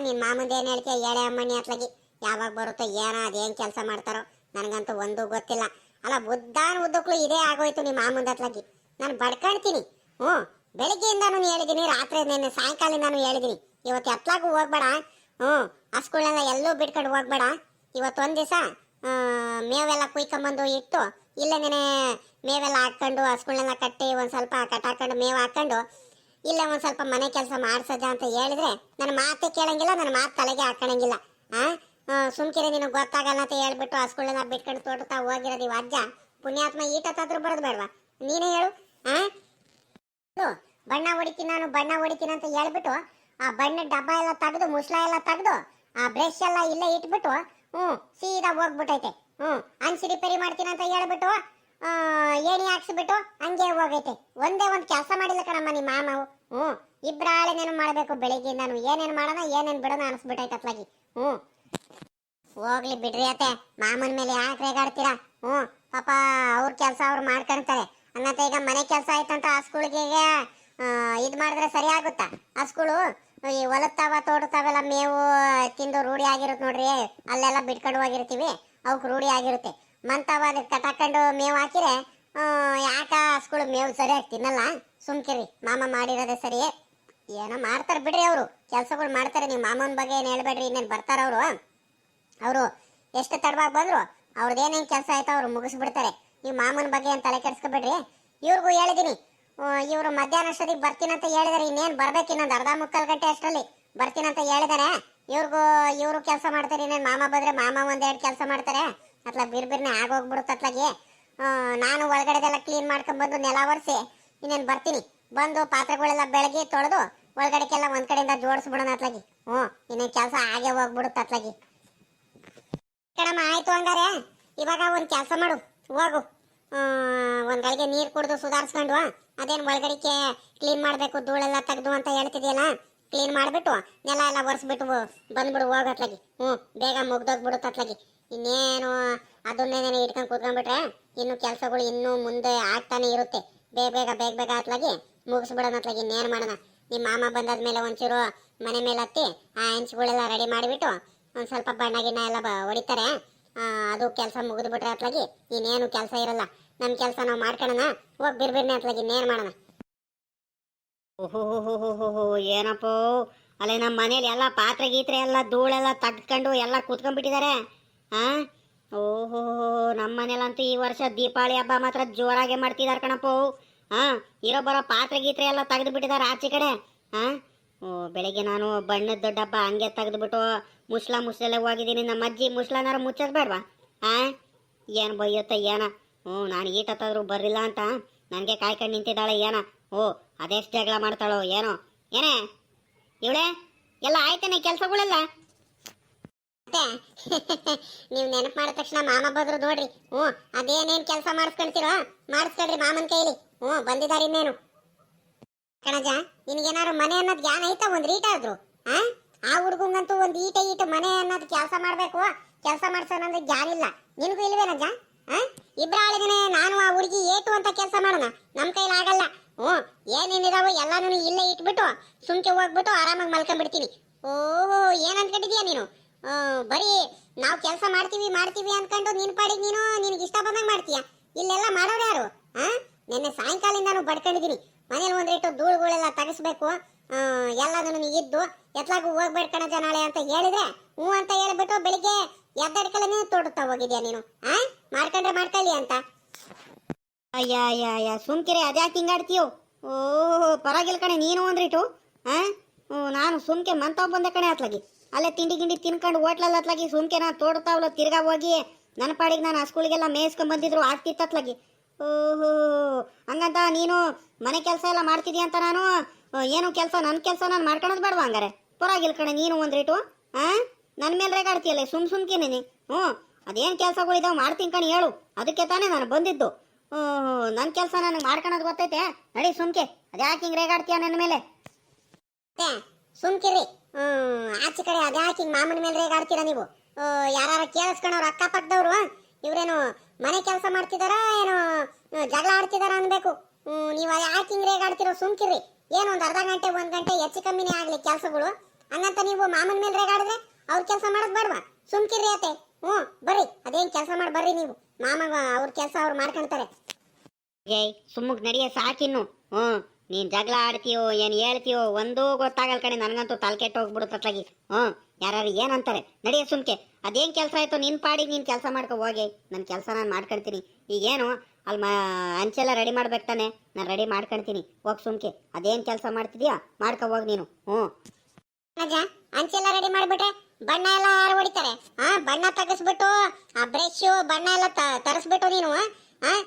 ನಿನ್ ಮಾಮಂದ ಏನು ಹೇಳ್ತೀಯ? ಎಳೆ ಅಮ್ಮನಿ ಅತ್ಲಾಗಿ. ಯಾವಾಗ ಬರುತ್ತೋ ಏನೋ, ಅದೇನ್ ಕೆಲಸ ಮಾಡ್ತಾರೋ, ನನಗಂತೂ ಒಂದು ಗೊತ್ತಿಲ್ಲ. ಅಲ್ಲ, ಉದ್ದಾನ ಉದ್ದಕ್ಕೂ ಇದೇ ಆಗೋಯ್ತು ನಿಮ್ಮ ಮಾಮಂದ ಅತ್ಲಾಗಿ. ನಾನು ಬಡ್ಕೊಳ್ತೀನಿ ಹ್ಞೂ. ಬೆಳಿಗ್ಗೆಯಿಂದಾನು ಹೇಳಿದ್ದೀನಿ ರಾತ್ರಿ ನೆನ್ನೆ ನಾನು ಹೇಳಿದ್ದೀನಿ ಇವತ್ತು ಎತ್ಲಾಗೂ ಹೋಗ್ಬೇಡ. ಹ್ಞೂ. ಹಸ್ಗಳನ್ನೆಲ್ಲ ಎಲ್ಲೂ ಬಿಟ್ಕೊಂಡು ಹೋಗ್ಬೇಡ. ಇವತ್ತು ಒಂದ್ ದಿವಸ ಮೇವೆಲ್ಲ ಕುಯ್ಕೊಂಬಂದು ಇಟ್ಟು ಇಲ್ಲೇ ನೆನೆ ಮೇವೆಲ್ಲ ಹಾಕೊಂಡು ಹಸುಗಳನ್ನೆಲ್ಲ ಕಟ್ಟಿ ಒಂದು ಸ್ವಲ್ಪ ಕಟ್ಟಾಕೊಂಡು ಮೇವು ಹಾಕೊಂಡು ಇಲ್ಲ ಒಂದು ಸ್ವಲ್ಪ ಮನೆ ಕೆಲಸ ಮಾಡಿಸೋದ ಅಂತ ಹೇಳಿದ್ರೆ ನನ್ನ ಮಾತೇ ಕೇಳಂಗಿಲ್ಲ ನನ್ನ ಮಾತು ತಲೆಗೆ ಹಾಕಣಂಗಿಲ್ಲ. ಆ? ಸುಮ್ಕಿರಿ, ನಿನಗೆ ಗೊತ್ತಾಗಲ್ಲ ಅಂತ ಹೇಳ್ಬಿಟ್ಟು ಹಸುಗಳನ್ನ ಬಿಟ್ಕೊಂಡು ತೋಟತಾ ಹೋಗಿರೋದು ಇವ ಅಜ್ಜ ಪುಣ್ಯಾತ್ಮ ಈಟತ್ತಾದ್ರೂ ಬರೋದು ಬೇಡವಾ? ನೀನೇ ಹೇಳು. ಆ? ಬಣ್ಣ ಹೊಡಿತೀನಿ ನಾನು, ಬಣ್ಣ ಹೊಡಿತೀನಿ ಅಂತ ಹೇಳ್ಬಿಟ್ಟು, ಆ ಬಣ್ಣ ಡಬ್ಬ ಎಲ್ಲ ತೆಗೆದು, ಮುಸ್ಲ ಎಲ್ಲ ತೆಗೆದು, ಆ ಬ್ರಷ್ ಎಲ್ಲ ಇಲ್ಲೇ ಇಟ್ಬಿಟ್ಟು ಹ್ಞೂ ಸೀದಾ ಹೋಗ್ಬಿಟ್ಟೈತೆ. ಹ್ಮ್. ಅನ್ಸಿ ರಿಪೇರಿ ಮಾಡ್ತೀನಿ ಅಂತ ಹೇಳ್ಬಿಟ್ಟು ಆ, ಏಣಿ ಹಾಕ್ಸ್ಬಿಟ್ಟು ಹಂಗೆ ಹೋಗೈತೆ. ಒಂದೇ ಒಂದ್ ಕೆಲಸ ಮಾಡಿಲ್ಲ ಕಣಮ್ಮ ನಿಮ್ಮ ಮಾಮವು. ಹ್ಞೂ ಇಬ್ರಾಳೆನೇನು ಮಾಡಬೇಕು ನಾನು ಏನೇನು ಮಾಡೋಣ ಏನೇನು ಬಿಡೋಣ ಅನಿಸ್ಬಿಟ್ಟೈತೆ ಅತ್ಲಾಗಿ. ಹ್ಮ್. ಹೋಗ್ಲಿ ಬಿಡ್ರಿ ಅತ್ತೆ. ಮಾಮನ ಮೇಲೆ ಯಾಕೆ ರೇಗಾಡ್ತೀರಾ? ಹ್ಮ್. ಪಾಪ ಅವ್ರ ಕೆಲಸ ಅವ್ರು ಮಾಡ್ಕೊಂತಾರೆ ಅನ್ನತ್ತೆ ಈಗ ಮನೆ ಕೆಲಸ ಆಯ್ತಂತ ಆ ಸ್ಕೂಲ್ಗೆ ಇದು ಮಾಡಿದ್ರೆ ಸರಿ ಆಗುತ್ತಾ? ಆ ಸ್ಕೂಲು ಈ ಹೊಲತ್ತಾವ ತೋಟತಾವೆಲ್ಲ ಮೇವು ತಿಂದು ರೂಢಿ ಆಗಿರುತ್ತೆ ನೋಡ್ರಿ. ಅಲ್ಲೆಲ್ಲ ಬಿಟ್ಕೊಂಡು ಹೋಗಿರ್ತೀವಿ. ಅವಕ್ಕೆ ರೂಢಿ ಆಗಿರುತ್ತೆ. ಮಂತಾವ ಅದಕ್ಕೆ ಕಟಾಕೊಂಡು ಮೇವು ಹಾಕಿರೆ ಯಾಕ ಆ ಮೇವು ಸರಿಯಾಗಿ ತಿನ್ನಲ್ಲ? ಸುಮ್ಕಿರಿ ಮಾಮ ಮಾಡಿರೋದೇ ಸರಿ. ಏನೋ ಮಾಡ್ತಾರೆ ಬಿಡ್ರಿ ಅವರು. ಕೆಲಸಗಳು ಮಾಡ್ತಾರೆ. ನೀವು ಮಾಮನ ಬಗ್ಗೆ ಏನು ಹೇಳ್ಬೇಡ್ರಿ, ಇನ್ನೇನು ಬರ್ತಾರೆ ಅವರು? ಅವರು ಎಷ್ಟು ತಡವಾಗಿ ಬಂದರು ಅವ್ರದ್ದು ಏನೇನು ಕೆಲಸ ಆಯ್ತು ಅವ್ರು ಮುಗಿಸ್ಬಿಡ್ತಾರೆ. ನೀವು ಮಾಮನ ಬಗ್ಗೆ ಏನು ತಲೆ ಕೆಡಿಸ್ಕೊಬೇಡ್ರಿ? ಇವ್ರಿಗೂ ಹೇಳಿದ್ದೀನಿ ಇವರು ಮಧ್ಯಾಹ್ನ ಅಷ್ಟೊತ್ತಿಗೆ ಬರ್ತೀನಿ ಅಂತ ಹೇಳಿದಾರೆ, ಇನ್ನೇನು ಬರ್ಬೇಕು ಇನ್ನೊಂದು ಅರ್ಧ ಮುಕ್ಕಾಲು ಗಂಟೆ ಅಷ್ಟರಲ್ಲಿ? ಬರ್ತೀನಂತ ಹೇಳಿದಾರೆ? ಇವ್ರಿಗೂ, ಇವರು ಕೆಲಸ ಮಾಡ್ತಾರೆ, ಇನ್ನೇನು ಮಾಮ ಬಂದರೆ ಮಾಮ ಒಂದೆರಡು ಕೆಲಸ ಮಾಡ್ತಾರೆ. ಅತ್ಲ ಬಿರ್ಬಿರ್ನೆ ಆಗೋಗ್ಬಿಡುತ್ತೆ ಅತ್ಲಾಗೆ. ನಾನು ಒಳಗಡೆದೆಲ್ಲ ಕ್ಲೀನ್ ಮಾಡ್ಕೊಂಡ್ಬಂದು ನೆಲ ಒರೆಸಿ, ಇನ್ನೇನು ಬರ್ತೀನಿ. ಬಂದು ಪಾತ್ರೆಗಳೆಲ್ಲ ಬೆಳಗ್ಗೆ ತೊಳೆದು ಒಳಗಡೆಗೆಲ್ಲ ಒಂದ್ ಕಡೆಯಿಂದ ಜೋಡಿಸ್ಬಿಡೋಣ ಅತ್ಲಾಗಿ. ಹ್ಞೂ, ಇನ್ನೇನು ಕೆಲಸ ಹಾಗೆ ಹೋಗ್ಬಿಡುತ್ತೆ ಅತ್ಲಾಗಿ. ಕಣಮ್ಮ, ಆಯ್ತು ಹಂಗಾರೆ. ಇವಾಗ ಒಂದು ಕೆಲಸ ಮಾಡು, ಹೋಗು. ಒಂದ್ ಗಳಿಗೆ ನೀರು ಕುಡಿದು ಸುಧಾರಿಸ್ಕೊಂಡು ಅದೇನು ಒಳಗಡಿಕೆ ಕ್ಲೀನ್ ಮಾಡಬೇಕು, ಧೂಳೆಲ್ಲ ತೆಗೆದು ಅಂತ ಹೇಳ್ತಿದೆಯಲ್ಲ? ಕ್ಲೀನ್ ಮಾಡಿಬಿಟ್ಟು ನೆಲ ಎಲ್ಲ ಒರೆಸ್ಬಿಟ್ಟು ಬಂದ್ಬಿಡು ಹೋಗತ್ಲಾಗಿ ಹ್ಞೂ, ಬೇಗ ಮುಗ್ದೋಗ್ಬಿಡುತ್ತೆ ಅತ್ಲಾಗಿ. ಇನ್ನೇನು ಅದನ್ನೇನೇನು ಇಟ್ಕೊಂಡು ಕೂತ್ಕೊಂಡ್ಬಿಟ್ರೆ ಇನ್ನು ಕೆಲಸಗಳು ಇನ್ನೂ ಮುಂದೆ ಆಗ್ತಾನೆ ಇರುತ್ತೆ. ಬೇಗ ಬೇಗ ಬೇಗ ಬೇಗ ಅತ್ಲಾಗಿ ಮುಗಿಸ್ಬಿಡೋಣ ಅತ್ಲಾಗಿ, ಇನ್ನೇನು ಮಾಡೋಣ. ನಿಮ್ಮ ಮಾಮ ಬಂದಾದ್ಮೇಲೆ ಒಂಚೂರು ಮನೆ ಮೇಲೆ ಹತ್ತಿ ಆ ಹೆಂಚುಗಳೆಲ್ಲ ರೆಡಿ ಮಾಡಿಬಿಟ್ಟು ಒಂದು ಸ್ವಲ್ಪ ಬಣ್ಣ ಗಿಣ್ಣ ಎಲ್ಲ ಹೊಡಿತಾರೆ. ಅದು ಕೆಲಸ ಮುಗಿದ್ಬಿಟ್ರೆ ಅತ್ಲಾಗಿ ಇನ್ನೇನು ಕೆಲಸ ಇರಲ್ಲ. ನಮ್ಮ ಕೆಲಸ ನಾವು ಮಾಡ್ಕೊಳ್ಳೋಣ ಹೋಗಿ ಬಿರ್ಬಿರ್ನೆ ಅತ್ಲಾಗಿ ಇನ್ನೇನು ಮಾಡೋಣ?
ಓಹೋ ಏನಪ್ಪೋ? ಅಲ್ಲೇ ನಮ್ಮ ಮನೇಲಿ ಎಲ್ಲ ಪಾತ್ರೆ ಗೀತ್ರೆ ಎಲ್ಲ ಧೂಳೆಲ್ಲ ತಟ್ಕೊಂಡು ಎಲ್ಲ ಕೂತ್ಕೊಂಡ್ಬಿಟ್ಟಿದ್ದಾರೆ ಆ? ಓಹೋ ನಮ್ಮ ಮನೇಲಂತೂ ಈ ವರ್ಷ ದೀಪಾವಳಿ ಹಬ್ಬ ಮಾತ್ರ ಜೋರಾಗೆ ಮಾಡ್ತಿದಾರೆ ಕಣಪ್ಪೋ. ಆ? ಇರೋ ಬರೋ ಪಾತ್ರೆ ಗೀತ್ರೆ ಎಲ್ಲ ತೆಗೆದು ಬಿಟ್ಟಿದ್ದಾರೆ ಆಚೆ ಕಡೆ. ಆ? ಓ, ಬೆಳಿಗ್ಗೆ ನಾನು ಬಣ್ಣದ ದೊಡ್ಡ ಹಬ್ಬ ಹಂಗೆ ತೆಗೆದುಬಿಟ್ಟು ಮುಸ್ಲಾ ಮುಸ್ಲೆಲ್ಲ ಹೋಗಿದ್ದೀನಿ. ನಮ್ಮ ಅಜ್ಜಿ ಮುಸ್ಲಾನಾರು ಮುಚ್ಚೋದು ಬೇಡವಾ? ಆ? ಏನು ಏನ ಹ್ಞೂ, ನಾನು ಈಟತ್ತಾದ್ರೂ ಬರಲಿಲ್ಲ ಅಂತ. ನನಗೆ ಕಾಯ್ಕೊಂಡು ನಿಂತಿದ್ದಾಳೆ ಏನೋ. ಓ, ಅದೆಷ್ಟು ಜಗಳ ಮಾಡ್ತಾಳೋ ಏನೋ. ಏನೇ? ಇವಳೆ? ಎಲ್ಲ ಆಯ್ತೇನೆ ಕೆಲಸಗಳೆಲ್ಲ?
ನೀವು ನೆನಪು ಮಾಡಿದ ತಕ್ಷಣ ಮಾಮ ಬದ್ರು ನೋಡ್ರಿ. ಹ್ಞೂ, ಅದೇನೇನು ಕೆಲಸ ಮಾಡಿಸ್ಕೊಂತೀರೋ ಮಾಡಿಸ್ಕೊಳ್ರಿ ಮಾಮನ ಕೈಲಿ. ಹ್ಞೂ ಬಂದಿದ್ದಾರೆ ಇನ್ನೇನು. ಕಣಜ, ನಿನಗೇನಾದ್ರು ಮನೆ ಅನ್ನೋದು ಜ್ಞಾನ ಐತಾ ಒಂದು ರೀಟ್ ಆದ್ರು? ಆ? ಆ ಹುಡುಗಂಗಂತೂ ಒಂದು ಈಟ ಈಟ ಮನೆ ಅನ್ನೋದು ಕೆಲಸ ಮಾಡಬೇಕು. ಕೆಲಸ ಮಾಡ್ಸೋಣ ಜ್ಞಾನ ಇಲ್ಲ. ನಿನಗೂ ಇಲ್ವೇನಜ್ಜ? ಆಳಿದನೆ, ನಾನು ಆ ಹುಡುಗಿ ಏಟು ಅಂತ ಕೆಲಸ ಮಾಡೋಣ. ನಮ್ಮ ಕೈಲಿ ಆಗಲ್ಲ. ಹ್ಞೂ ಏನೇನಿದಾವು ಎಲ್ಲಾನು ಇಲ್ಲೇ ಇಟ್ಬಿಟ್ಟು ಸುಮ್ಕೆ ಹೋಗ್ಬಿಟ್ಟು ಆರಾಮಾಗಿ ಮಲ್ಕೊಂಡ್ಬಿಡ್ತೀನಿ. ಓಹೋ ಏನಂದ್ಕೊಂಡಿದೀಯ ಅನ್ಕೊಂಡಿದ್ಯಾ ನೀನು? ಬರೀ ನಾವು ಕೆಲಸ ಮಾಡ್ತೀವಿ ಮಾಡ್ತೀವಿ ಅನ್ಕೊಂಡು ನಿನ್ ಪಾಡಿಗೆ ನೀನು ನಿನಗೆ ಇಷ್ಟ ಬಂದಂಗೆ ಮಾಡ್ತೀಯ? ಇಲ್ಲೆಲ್ಲ ಮಾಡೋರು ಯಾರು? ಆ ನಿನ್ನೆ ಸಾಯಂಕಾಲದಿಂದ ನಾನು ಬಡ್ಕೊಂಡಿದ್ದೀನಿ ಮನೇಲಿ ಒಂದಿಷ್ಟು ಧೂಳುಗಳೆಲ್ಲ ಧೂಳುಗಳೆಲ್ಲ ತೆಗಿಸ್ಬೇಕು ಎಲ್ಲದನ್ನು ಇದ್ದು ಎತ್ಲಾಗೂ ಹೋಗ್ಬೇಡ ಕಣಜ ನಾಳೆ ಅಂತ ಹೇಳಿದ್ರೆ ಹ್ಞೂ ಅಂತ ಹೇಳ್ಬಿಟ್ಟು ಬೆಳಿಗ್ಗೆ ಎದ್ದಡ್ಕಲೇ ತೋಡುತ್ತಾ ಹೋಗಿದ್ಯಾ ನೀನು? ಆ ಮಾಡ್ಕೊಂಡ್ರೆ ಮಾಡ್ಕೊಳ್ಳಿ ಅಂತ?
ಅಯ್ಯ ಅಯ್ಯ ಅದ್ಯಾಕೆ ಹಿಂಗಾಡ್ತೀಯೋ? ಓಹೋ ಪರವಾಗಿಲ್ಲ ಕಣೆ, ನೀನು ಒಂದ್ರಿಟು ಹಾಂ ನಾನು ಸುಮ್ಕೆ ಮಂತಾವ್ ಬಂದೆ ಕಣೆ ಅತ್ಲಾಗಿ. ಅಲ್ಲೇ ತಿಂಡಿ ಗಿಂಡಿ ತಿನ್ಕೊಂಡು ಹೋಟ್ಲಲ್ಲಿ ಅತ್ಲಾಗಿ ಸುಮ್ಕೆ ನಾನು ತೋಡ್ತಾವಲ್ಲ, ತಿರ್ಗಾ ಹೋಗಿ. ನನ್ನ ಪಾಡಿಗೆ ನಾನು ಆ ಸ್ಕೂಲಿಗೆಲ್ಲ ಮೇಯ್ಸ್ಕೊಂಡ್ ಬಂದಿದ್ರು, ಆಗ್ತಿತ್ತು ಅತ್ಲಾಗಿ. ಓಹೋ ಹಂಗಂತ ನೀನು ಮನೆ ಕೆಲಸ ಎಲ್ಲ ಮಾಡ್ತಿದ್ಯಾ ಅಂತ ನಾನು ಏನು ಕೆಲಸ ನನ್ನ ಕೆಲಸ ನಾನು ಮಾಡ್ಕೊಳೋದು ಬೇಡವಾ ಹಂಗಾರೆ? ಪರವಾಗಿಲ್ಲ ಕಣೆ, ನೀನು ಒಂದ್ರಿಟು ಹಾಂ ನನ್ನ ಮೇಲೆ ರೇಗಾಡ್ತೀಯಲ್ಲ, ಸುಮ್ ಸುಮ್ಕಿನಿ ಹ್ಞೂ. ಅದೇನು ಕೆಲಸಗಳಿದಾವೆ ಮಾಡ್ತೀನಿ ಕಣಿ ಹೇಳು. ಅದಕ್ಕೆ ತಾನೇ ನಾನು ಬಂದಿದ್ದು. ನನ್ನ ಕೆಲಸ ನನಗೆ ಮಾಡ್ಕೊಳೋದು ಗೊತ್ತೈತೆ. ನಡಿ ಸುಮ್ಕೆ. ಅದ್ಯಾಕೆ ಹಿಂಗೆ ರೇಗಾಡ್ತೀಯ ನನ್ನ ಮೇಲೆ?
ಏ ಸುಮ್ಕಿರಿ. ಆಚೆ ಕಡೆ ಅದ್ಯಾಕೆ ಹಿಂಗೆ ಮಾಮನ ಮೇಲೆ ರೇಗಾಡ್ತೀರ ನೀವು? ಯಾರು ಕೇಳಿಸ್ಕೊಂಡವ್ರು ಅಕ್ಕಪಕ್ಕದವ್ರು. ಇವರೇನು ಮನೆ ಕೆಲಸ ಮಾಡ್ತಿದಾರ ಏನೋ ಜಗಳ ಆಡ್ತಿದಾರ ಅನ್ಬೇಕು. ನೀವು ಯಾಕೆ ಹಿಂಗೆ ರೇಗಾಡ್ತಿರೋ ಸುಮ್ಕಿರಿ. ಏನು ಒಂದು ಅರ್ಧ ಗಂಟೆ ಒಂದು ಗಂಟೆ ಹೆಚ್ಚು ಕಮ್ಮಿನೇ ಆಗಲಿ ಕೆಲಸಗಳು. ಹಂಗಂತ ನೀವು ಮಾಮನ ಮೇಲೆ ರೇಗಾಡಿದ್ರೆ ಅವ್ರ ಕೆಲಸ ಮಾಡೋದು ಬೇಡವಾ? ಸುಮ್ಕಿರಿ ಅತ್ತೆ. ಹ್ಞೂ ಬರ್ರಿ. ಅದೇನ್ ಕೆಲಸ ಮಾಡಿ ಬರ್ರಿ ನೀವು. ಮಾಮ ಅವ್ರ ಕೆಲಸ ಅವ್ರು ಮಾಡ್ಕೊಂತಾರೆ
ಏಯ್ ಸುಮ್ಮಗೆ ನಡಿಯ ಸಾಕಿನ್ನು. ಹ್ಞೂ ನೀನು ಜಗಳ ಆಡ್ತೀಯೋ ಏನು ಹೇಳ್ತೀಯೋ ಒಂದೂ ಗೊತ್ತಾಗಲ್ ಕಣೆ. ನನಗಂತೂ ತಲೆ ಕೆಟ್ಟು ಹೋಗ್ಬಿಡುತ್ತತ್ಲಾಗಿ ಹ್ಞೂ ಯಾರು ಏನಂತಾರೆ? ನಡಿಯ ಸುಮ್ಕೆ. ಅದೇನು ಕೆಲಸ ಆಯ್ತು ನಿನ್ನ ಪಾಡಿಗೆ ನೀನು ಕೆಲಸ ಮಾಡ್ಕೊ ಹೋಗಿ. ನನ್ನ ಕೆಲಸ ನಾನು ಮಾಡ್ಕೊಳ್ತೀನಿ ಈಗೇನು ಅಲ್ಲಿ ಮ ಅಂಚೆಲ್ಲ ರೆಡಿ ಮಾಡ್ಬೇಕು ತಾನೆ. ನಾನು ರೆಡಿ ಮಾಡ್ಕೊಳ್ತೀನಿ ಹೋಗಿ ಸುಮ್ಕೆ. ಅದೇನು ಕೆಲಸ ಮಾಡ್ತಿದ್ಯಾ? ಮಾಡ್ಕೊ ಹೋಗಿ ನೀನು. ಹ್ಞೂ
ಅಂಚೆಲ್ಲ ರೆಡಿ ಮಾಡ್ಬಿಟ್ರೆ ಬಣ್ಣ ಎಲ್ಲ ಯಾರು ಹೊಡಿತಾರೆ? ಆ, ಬಣ್ಣ ತೆಗೆಸ್ಬಿಟ್ಟು, ಆ ಬ್ರಷ್ ಬಣ್ಣ ಎಲ್ಲ ತರಿಸ್ಬಿಟ್ಟು ನೀನು, ಆ?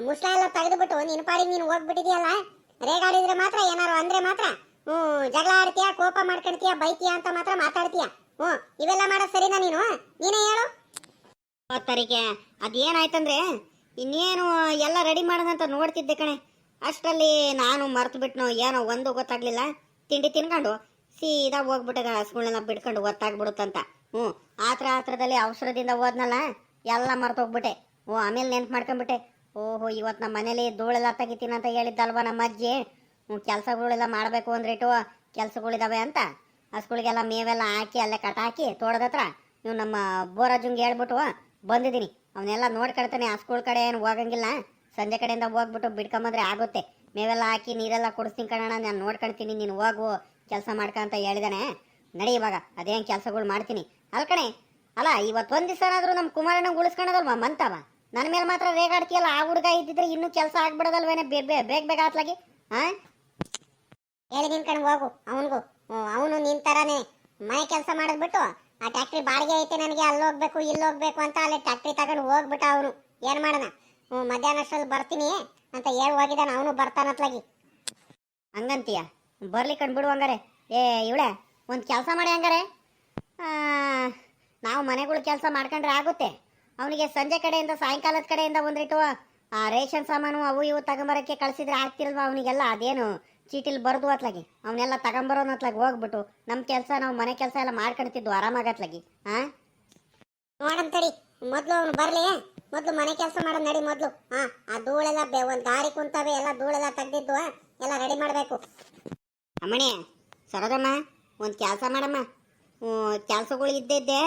ಮುಸ್ಲ ಎಲ್ಲ ತೆಗೆದ್ಬಿಟ್ಟು ನಿನ್ನ ಪಾಡಿಗೆ ನೀನು ಹೋಗ್ಬಿಟ್ಟಿದ್ಯಲ್ಲ? ರೇಗಾಡಿದ್ರೆ ಮಾತ್ರ, ಏನಾರು ಅಂದ್ರೆ ಮಾತ್ರ? ಹ್ಞೂ, ಜಗಳ ಆಡ್ತೀಯ, ಕೋಪ ಮಾಡ್ಕೊಳ್ತೀಯ, ಬೈತೀಯ ಅಂತ ಮಾತ್ರ ಮಾತಾಡ್ತೀಯ? ಹ್ಞೂ, ಇವೆಲ್ಲ ಮಾಡೋದು ಸರಿನಾ ನೀನು? ನೀನೇ ಹೇಳು.
ಇವತ್ತರಿಗೆ ಅದೇನಾಯ್ತಂದ್ರೆ, ಇನ್ನೇನು ಎಲ್ಲ ರೆಡಿ ಮಾಡೋದಂತ ನೋಡ್ತಿದ್ದೆ ಕಣೆ. ಅಷ್ಟರಲ್ಲಿ ನಾನು ಮರ್ತು ಬಿಟ್ನೋ ಏನೋ ಒಂದು ಗೊತ್ತಾಗ್ಲಿಲ್ಲ. ತಿಂಡಿ ತಿನ್ಕೊಂಡು ಸೀದಾ ಹೋಗ್ಬಿಟ್ಟಾಗ ಹಸುಗಳನ್ನ ಬಿಡ್ಕೊಂಡು ಗೊತ್ತಾಗ್ಬಿಡುತ್ತಂತ ಹ್ಞೂ, ಆತ್ರ ಆತ್ರದಲ್ಲಿ ಅವಸರದಿಂದ ಹೋದ್ನಲ್ಲ, ಎಲ್ಲ ಮರ್ತೋಗ್ಬಿಟ್ಟೆ. ಓ ಆಮೇಲೆ ನೆನ್ಪು ಮಾಡ್ಕೊಂಬಿಟ್ಟೆ. ಓಹೋ ಇವತ್ತು ನಮ್ಮ ಮನೇಲಿ ಧೂಳೆಲ್ಲ ತೆಗಿತೀನಿ ಅಂತ ಹೇಳಿದ್ದಲ್ವ ನಮ್ಮ ಅಜ್ಜಿ? ಹ್ಞೂ, ಕೆಲಸಗಳೆಲ್ಲ ಮಾಡಬೇಕು ಅಂದ್ರಿಟ್ಟು ಕೆಲಸಗಳಿದಾವೆ ಅಂತ. ಹಸುಗಳಿಗೆಲ್ಲ ಮೇವೆಲ್ಲ ಹಾಕಿ, ಅಲ್ಲೇ ಕಟ್ ಹಾಕಿ ಹತ್ರ ನೀವು ನಮ್ಮ ಬೋರಾಜುಂಗೆ ಹೇಳ್ಬಿಟ್ಟು ಬಂದಿದ್ದೀನಿ ಅವನ್ನೆಲ್ಲ ನೋಡ್ಕೊಳ್ತಾನೆ, ಹಸುಗಳ ಕಡೆ ಏನು ಹೋಗಂಗಿಲ್ಲ. ಸಂಜೆ ಕಡೆಯಿಂದ ಹೋಗ್ಬಿಟ್ಟು ಬಿಡ್ಕೊಂಬಂದ್ರೆ ಆಗುತ್ತೆ. ಮೇವೆಲ್ಲ ಹಾಕಿ ನೀರೆಲ್ಲ ಕುಡಿಸ್ತೀನಿ ಕಣೋಣ ನಾನು ನೋಡ್ಕೊಳ್ತೀನಿ, ನೀನು ಹೋಗು. ಕೆಲಸ ಮಾಡ್ಕ ಅಂತ ಹೇಳಿದಾನೆ. ನಡಿ ಇವಾಗ, ಅದೇನ್ ಕೆಲಸಗಳು ಮಾಡ್ತೀನಿ. ಅಲ್ ಕಣೆ, ಅಲ್ಲ ಇವತ್ತು ಒಂದು ದಿವಸನಾದ್ರೂ ನಮ್ಮ ಕುಮಾರಣ್ಣ ಉಳಿಸ್ಕೊಂಡದಲ್ವ ಮಂತವ? ನನ್ನ ಮೇಲೆ ಮಾತ್ರ ರೇಗಾಡ್ತೀಯಲ್ಲ ಆ ಹುಡುಗ ಇದ್ದಿದ್ರೆ ಇನ್ನೂ ಕೆಲಸ ಆಗ್ಬಿಡೋದಲ್ವೇನೆ ಬೇಗ ಬೇಗ ಬೇಗ ಆತ್ಲಾಗಿ? ಹಾಂ
ಹೇಳಿ ನಿನ್ ಕಣ್ ಹೋಗು, ಅವನಿಗೂ. ಅವನು ನಿನ್ ತರಾನೇ. ಮನೆ ಕೆಲಸ ಮಾಡಿದ್ಬಿಟ್ಟು, ಆ ಟ್ಯಾಕ್ಟ್ರಿ ಬಾಡಿಗೆ ಐತೆ ನನಗೆ ಅಲ್ಲಿ ಹೋಗ್ಬೇಕು ಇಲ್ಲಿ ಹೋಗ್ಬೇಕು ಅಂತ ಅಲ್ಲಿ ಟ್ಯಾಕ್ಟ್ರಿ ತಗೊಂಡು ಹೋಗ್ಬಿಟ್ಟ ಅವನು. ಏನ್ ಮಾಡೋಣ? ಹ್ಞೂ ಮಧ್ಯಾಹ್ನ ಅಷ್ಟ್ರಲ್ಲಿ ಬರ್ತೀನಿ ಅಂತ ಹೇಳಿ ಹೋಗಿದ್ದಾನೆ ಅವನು ಬರ್ತಾನತ್ಲಾಗಿ
ಹಂಗಂತೀಯ? ಬರ್ಲಿ ಕಂಡ್ಬಿಡು ಹಂಗಾರೆ. ಏ, ಇವಳೆ, ಒಂದು ಕೆಲಸ ಮಾಡಿ ಹಂಗಾರೆ. ನಾವು ಮನೆಗಳು ಕೆಲಸ ಮಾಡ್ಕೊಂಡ್ರೆ ಆಗುತ್ತೆ. ಅವನಿಗೆ ಸಂಜೆ ಕಡೆಯಿಂದ, ಸಾಯಂಕಾಲದ ಕಡೆಯಿಂದ ಒಂದಿಟ್ಟು ಆ ರೇಷನ್ ಸಾಮಾನು ಅವು ಇವು ತಗೊಂಬರೋಕ್ಕೆ ಕಳಿಸಿದ್ರೆ ಆಗ್ತಿಲ್ವ ಅವನಿಗೆಲ್ಲ? ಅದೇನು ಚೀಟಿಲಿ ಬರ್ದು ಅತ್ಲಾಗಿ. ಅವನ್ನೆಲ್ಲ ತಗೊಂಬರೋನ್ ಅತ್ಲಾಗಿ ಹೋಗ್ಬಿಟ್ಟು ನಮ್ಮ ಕೆಲಸ, ನಾವು ಮನೆ ಕೆಲಸ ಎಲ್ಲ ಮಾಡ್ಕೊಳ್ತಿದ್ವು ಆರಾಮಾಗತ್ಲಾಗಿ ಹಾ
ನೋಡಂತಡಿ ಮೊದಲು ಅವನು ಬರಲಿ. ಮೊದಲು ಮನೆ ಕೆಲಸ ಮಾಡೋದು ನಡಿ ಮೊದಲು. ಹಾಂ ಆ ಧೂಳೆಲ್ಲ ಒಂದು ದಾರಿ ಕುಂತವೆ, ಎಲ್ಲ ಧೂಳೆಲ್ಲ ತೆಗ್ದಿದ್ದು ಎಲ್ಲ ರೆಡಿ ಮಾಡ್ಬೇಕು.
ಅಮ್ಮಣಿ ಸರದಮ್ಮ ಒಂದು ಕೆಲಸ ಮಾಡಮ್ಮ. ಕೆಲಸಗಳು ಇದ್ದಿದ್ದೆ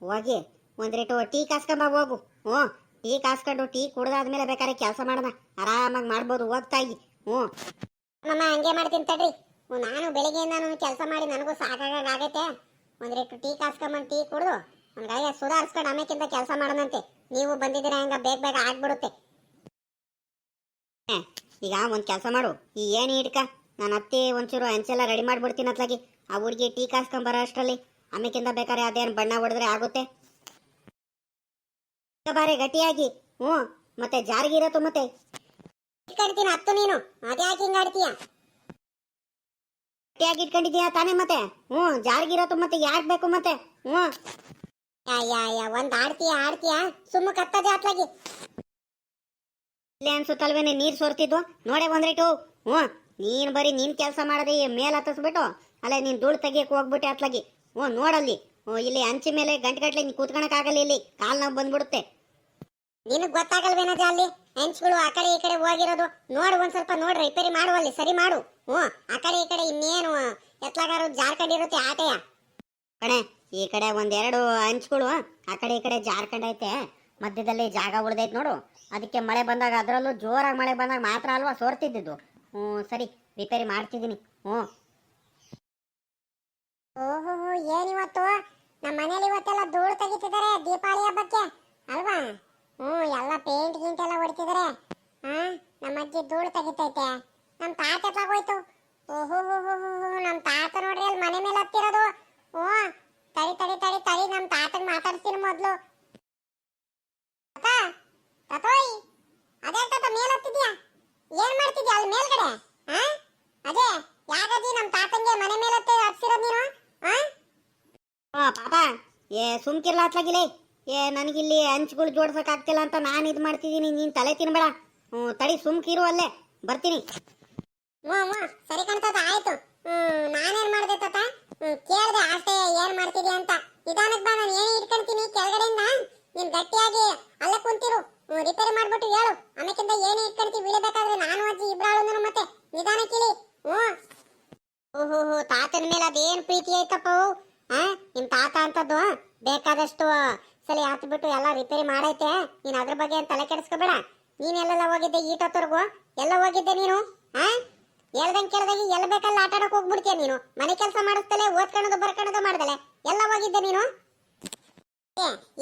ಹೋಗಿ ಒಂದು ರೇಟು ಟೀ ಕಾಸ್ಕೊಂಬ, ಹೋಗು. ಹ್ಞೂ, ಟೀ ಕಾಸ್ಕೊಂಡು ಟೀ ಕುಡ್ದಾದ್ಮೇಲೆ ಬೇಕಾದ್ರೆ ಕೆಲಸ ಮಾಡೋಣ. ಆರಾಮಾಗಿ ಮಾಡ್ಬೋದು ಹೋಗ್ತಾಯಿ ಹ್ಞೂ.
ಅಮ್ಮ ಹಂಗೆ ಮಾಡ್ತೀನಿ ತಡ್ರಿ. ನಾನು ಬೆಳಿಗ್ಗೆಯಿಂದ ಕೆಲಸ ಮಾಡಿ ನನಗೂ ಸಾಕಾಗೈತೆ ಒಂದು ರೇಟು ಟೀ ಕಾಸ್ಕೊಂಬಂದು ಟೀ ಕುಡ್ದು ಒಂದು ಗಳಿಗೆ ಸುಧಾರಿಸ್ಕೊಂಡು ಆಮೇಕಿಂತ ಕೆಲಸ ಮಾಡೋಣಂತೆ. ನೀವು ಬಂದಿದ್ದೀರಾ ಹಂಗ ಬೇಗ ಬೇಗ ಆಗ್ಬಿಡುತ್ತೆ.
ಈಗ ಒಂದು ಕೆಲಸ ಮಾಡು. ಈ ಏನು ಇಟ್ಕ ನಾನು ಅತ್ತೆ ಒಂಚೂರು ಅಂಚೆಲ್ಲ ರೆಡಿ ಮಾಡಿಬಿಡ್ತೀನಿ ಅತ್ಲಾಗಿ. ಆ ಹುಡುಗಿ ಟೀ ಕಾಸ್ಕೊಂಬರೋ ಅಷ್ಟರಲ್ಲಿ. ಆಮೇಕಿಂದ ಬೇಕಾದ್ರೆ ಅದೇನು ಬಣ್ಣ ಹೊಡೆದ್ರೆ ಆಗುತ್ತೆ. ಬಾರೆ, ಗಟ್ಟಿಯಾಗಿ. ಹ್ಞೂ, ಮತ್ತೆ ಜಾರಿಗಿರತ್ತು ಮತ್ತೆ.
ಇಟ್ಕೊಂಡಿದ್ದೀನಿ ಹತ್ತು ನೀನು. ಅದ್ಯಾಕೆ ಹಿಂಗೆ ಆಡ್ತೀಯ?
ಗಟ್ಟಿಯಾಗಿ ಇಟ್ಕೊಂಡಿದ್ದೀಯಾ ತಾನೇ ಮತ್ತೆ? ಹ್ಞೂ ಜಾರಿಗಿರತ್ತು ಮತ್ತೆ ಯಾಕೆ ಬೇಕು ಮತ್ತೆ? ಹ್ಞೂ.
ಯಾ ಯಾ ಯಾ, ಒಂದ್ ಆಡ್ತೀಯ ಆಡ್ತೀಯ? ಸುಮ್ಮ ಕತ್ತದೆ ಅತ್ಲಾಗಿ.
ಇಲ್ಲೇ ಅನ್ಸುತ್ತಲ್ವೇನೆ ನೀರು ಸೋರ್ತಿದ್ವು? ನೋಡೆ ಬಂದ್ರಿಟ್ಟು ಹ್ಞೂ. ನೀನು ಬರೀ ನಿನ್ ಕೆಲಸ ಮಾಡದೆ ಮೇಲೆ ಹತ್ತಿಸ್ಬಿಟ್ಟು, ಅಲ್ಲೇ ನೀನ್ ಧೂಳು ತೆಗಿಯಕ್ಕೆ ಹೋಗ್ಬಿಟ್ಟೆ ಅತ್ಲಾಗಿ. ಓ, ನೋಡಲ್ಲಿ. ಓ, ಇಲ್ಲಿ ಹಂಚಿ ಮೇಲೆ ಗಂಟೆ ನೀನು ಕೂತ್ಕೊಳಕ್ಕಾಗಲ್ಲ ಇಲ್ಲಿ. ಕಾಲು ನಾವ್ ಬಂದ್ಬಿಡುತ್ತೆ.
ನಿನಗ್ ಗೊತ್ತಾಗಲ್ವೇನದ ಅಲ್ಲಿ ಹೆಂಚ್ಗಳು ಆ ಕಡೆ ಈ ಕಡೆ ಹೋಗಿರೋದು. ನೋಡು ಒಂದ್ ಸ್ವಲ್ಪ ನೋಡಿ ರಿಪೇರಿ ಮಾಡು ಅಲ್ಲಿ, ಸರಿ ಮಾಡು. ಹ್ಞೂ, ಆ ಕಡೆ ಈ ಕಡೆ ಇನ್ನೇನು ಎತ್ಲಾಗಾರು ಜಾರ್ಕೊಂಡಿರುತ್ತೆ ಆಟೆಯ.
ಕಣೆ, ಈ ಕಡೆ ಒಂದೆರಡು ಹಂಚ್ಗಳು ಆ ಕಡೆ ಈ ಕಡೆ ಜಾರ್ಕೊಂಡೈತೆ ಮಧ್ಯದಲ್ಲಿ ಜಾಗ ಉಳ್ದೈತೆ ನೋಡು. ಅದಕ್ಕೆ ಮಳೆ ಬಂದಾಗ ಅದರಲ್ಲೂ ಜೋರಾಗಿ ಮಳೆ ಬಂದಾಗ ಮಾತ್ರ ಅಲ್ವಾ ಸೋರ್ತಿದ್ದಿದ್ದು. ಹ್ಞೂ, ಸರಿ ರಿಪೇರಿ ಮಾಡ್ತಿದ್ದೀನಿ. ಹ್ಞೂ.
ಓಹೋ ಏನಿವತ್ತು ನಮ್ಮ ಮನೇಲಿ ಇವತ್ತೆಲ್ಲ ಧೂಳು ತೆಗಿತಿದ್ದಾರೆ ದೀಪಾವಳಿ ಹಬ್ಬಕ್ಕೆ, ಅಲ್ವಾ? ಹ್ಞೂ, ಎಲ್ಲ ಪೇಂಟ್ ಗಿಂಟ್ ಎಲ್ಲ ಹೊಡಿತಿದ್ದಾರೆ. ಹಾಂ ನಮ್ಮ ಅಜ್ಜಿ ಧೂಳು ತೆಗಿತೈತೆ. ನಮ್ಮ ತಾತ ಎತ್ಲಾಗೋಯ್ತು ಓಹೋ ನಮ್ಮ ತಾತ ನೋಡ್ರಿ, ಅಲ್ಲಿ ಮನೆ ಮೇಲೆ ಹತ್ತಿರೋದು. ಹ್ಞೂ, ತಡಿ ತಡಿ ತಡಿ ತಡಿ ನಮ್ಮ ತಾತಗೆ ಮಾತಾಡ್ತೀನಿ ಮೊದಲು. ತಾತ ತಾತೋಯ್ ಅದೇ ತಾತ ಮೇಲ್ ಹತ್ತಿದ್ಯಾ ಏನ್ ಮಾಡ್ತಿದ್ಯಾ ಅಲ್ಲಿ ಮೇಲ್ಗಡೆ ಹಾ ಅದೇ ಯಾಕಜ್ಜಿ ನಮ್ಮ ತಾತಂಗೆ ಮನೆ ಮೇಲೆ ಹತ್ತಿ ಹತ್ಸಿರೋದ್ ನೀನು ಹಾ
ಆ ಪಾಪ ಏ ಸುಮ್ಕಿರ್ಲ ಹತ್ಲಾಗಿಲ್ಲ ಏ ನನಗಿಲ್ಲಿ ಹಂಚ್ಗಳು ಜೋಡ್ಸಕ್ ಆಗ್ತಿಲ್ಲ ಅಂತ ನಾನು ಇದು ಮಾಡ್ತಿದ್ದೀನಿ ನೀನು ತಲೆ ತಿನ್ಬೇಡ. ಹ್ಞೂ ತಡಿ ಸುಮ್ಕಿರು ಅಲ್ಲೇ. ಬರ್ತೀನಿ.
ಸರಿ ಕಣ್ತಾತ ಆಯ್ತು. ನಾನೇನ್ ಮಾಡ್ದೆ ತಾತ? ಕೇಳ್ದೆ ಅಷ್ಟೇ ಏನ್ ಮಾಡ್ತಿದ್ಯಾ ಅಂತ. ನಿಧಾನಕ್ ಬಾ ನಾನು ಏನೇ ಇಟ್ಕೊಂತೀನಿ ಕೆಳಗಡೆಯಿಂದ. ನೀನ್ ಗಟ್ಟಿಯಾಗಿ ಅಲ್ಲೇ ಕುಂತಿರು. ರಿಪೇರಿ ಮಾಡ್ಬಿಟ್ಟು ಹೇಳು. ಆಮೇಕಿಂದ ಏನೇ ಇಟ್ಕೊಂತೀವಿ ಬೀಳಬೇಕಾದ್ರೆ ನಾನು ಅಜ್ಜಿ ಇಬ್ರಾಳು ಮತ್ತೆ. ನಿಧಾನಕ್ಕಿಳಿ ಹ್ಞೂ ಓಹೋ ತಾತನ ಮೇಲೆ ಅದೇನ್ ಪ್ರೀತಿ ಐತಪ್ಪ ಅವು? ಆ ನಿಮ್ ತಾತ ಅಂತದ್ದು ಬೇಕಾದಷ್ಟು ಸಲ ಬಿಟ್ಟು ಎಲ್ಲ ರಿಪೇರಿ ಮಾಡೈತೆ. ನೀನ್ ಅದ್ರ ಬಗ್ಗೆ ತಲೆ ಕೆಡಿಸ್ಕೋಬೇಡ. ನೀನ್ ಎಲ್ಲೆಲ್ಲ ಹೋಗಿದ್ದೆ ಈಟೊತ್ತರ್ಗು ಎಲ್ಲ ಹೋಗಿದ್ದೆ ನೀನು? ಹಾ ಹೇಳ್ದಂಗ್ ಕೇಳ್ದಂಗೆ ಎಲ್ಲ ಬೇಕಲ್ಲ ಆಟ ಆಡಕ್ ಹೋಗ್ಬಿಡ್ತೀಯ ನೀನು? ಮನೆ ಕೆಲಸ ಮಾಡಿಸ್ತಲೇ ಓದ್ಕೊಳ್ಳೋದು ಬರ್ಕೊಳ್ಳೋದು ಮಾಡ್ದಲೆ? ಎಲ್ಲ ಹೋಗಿದ್ದೆ ನೀನು?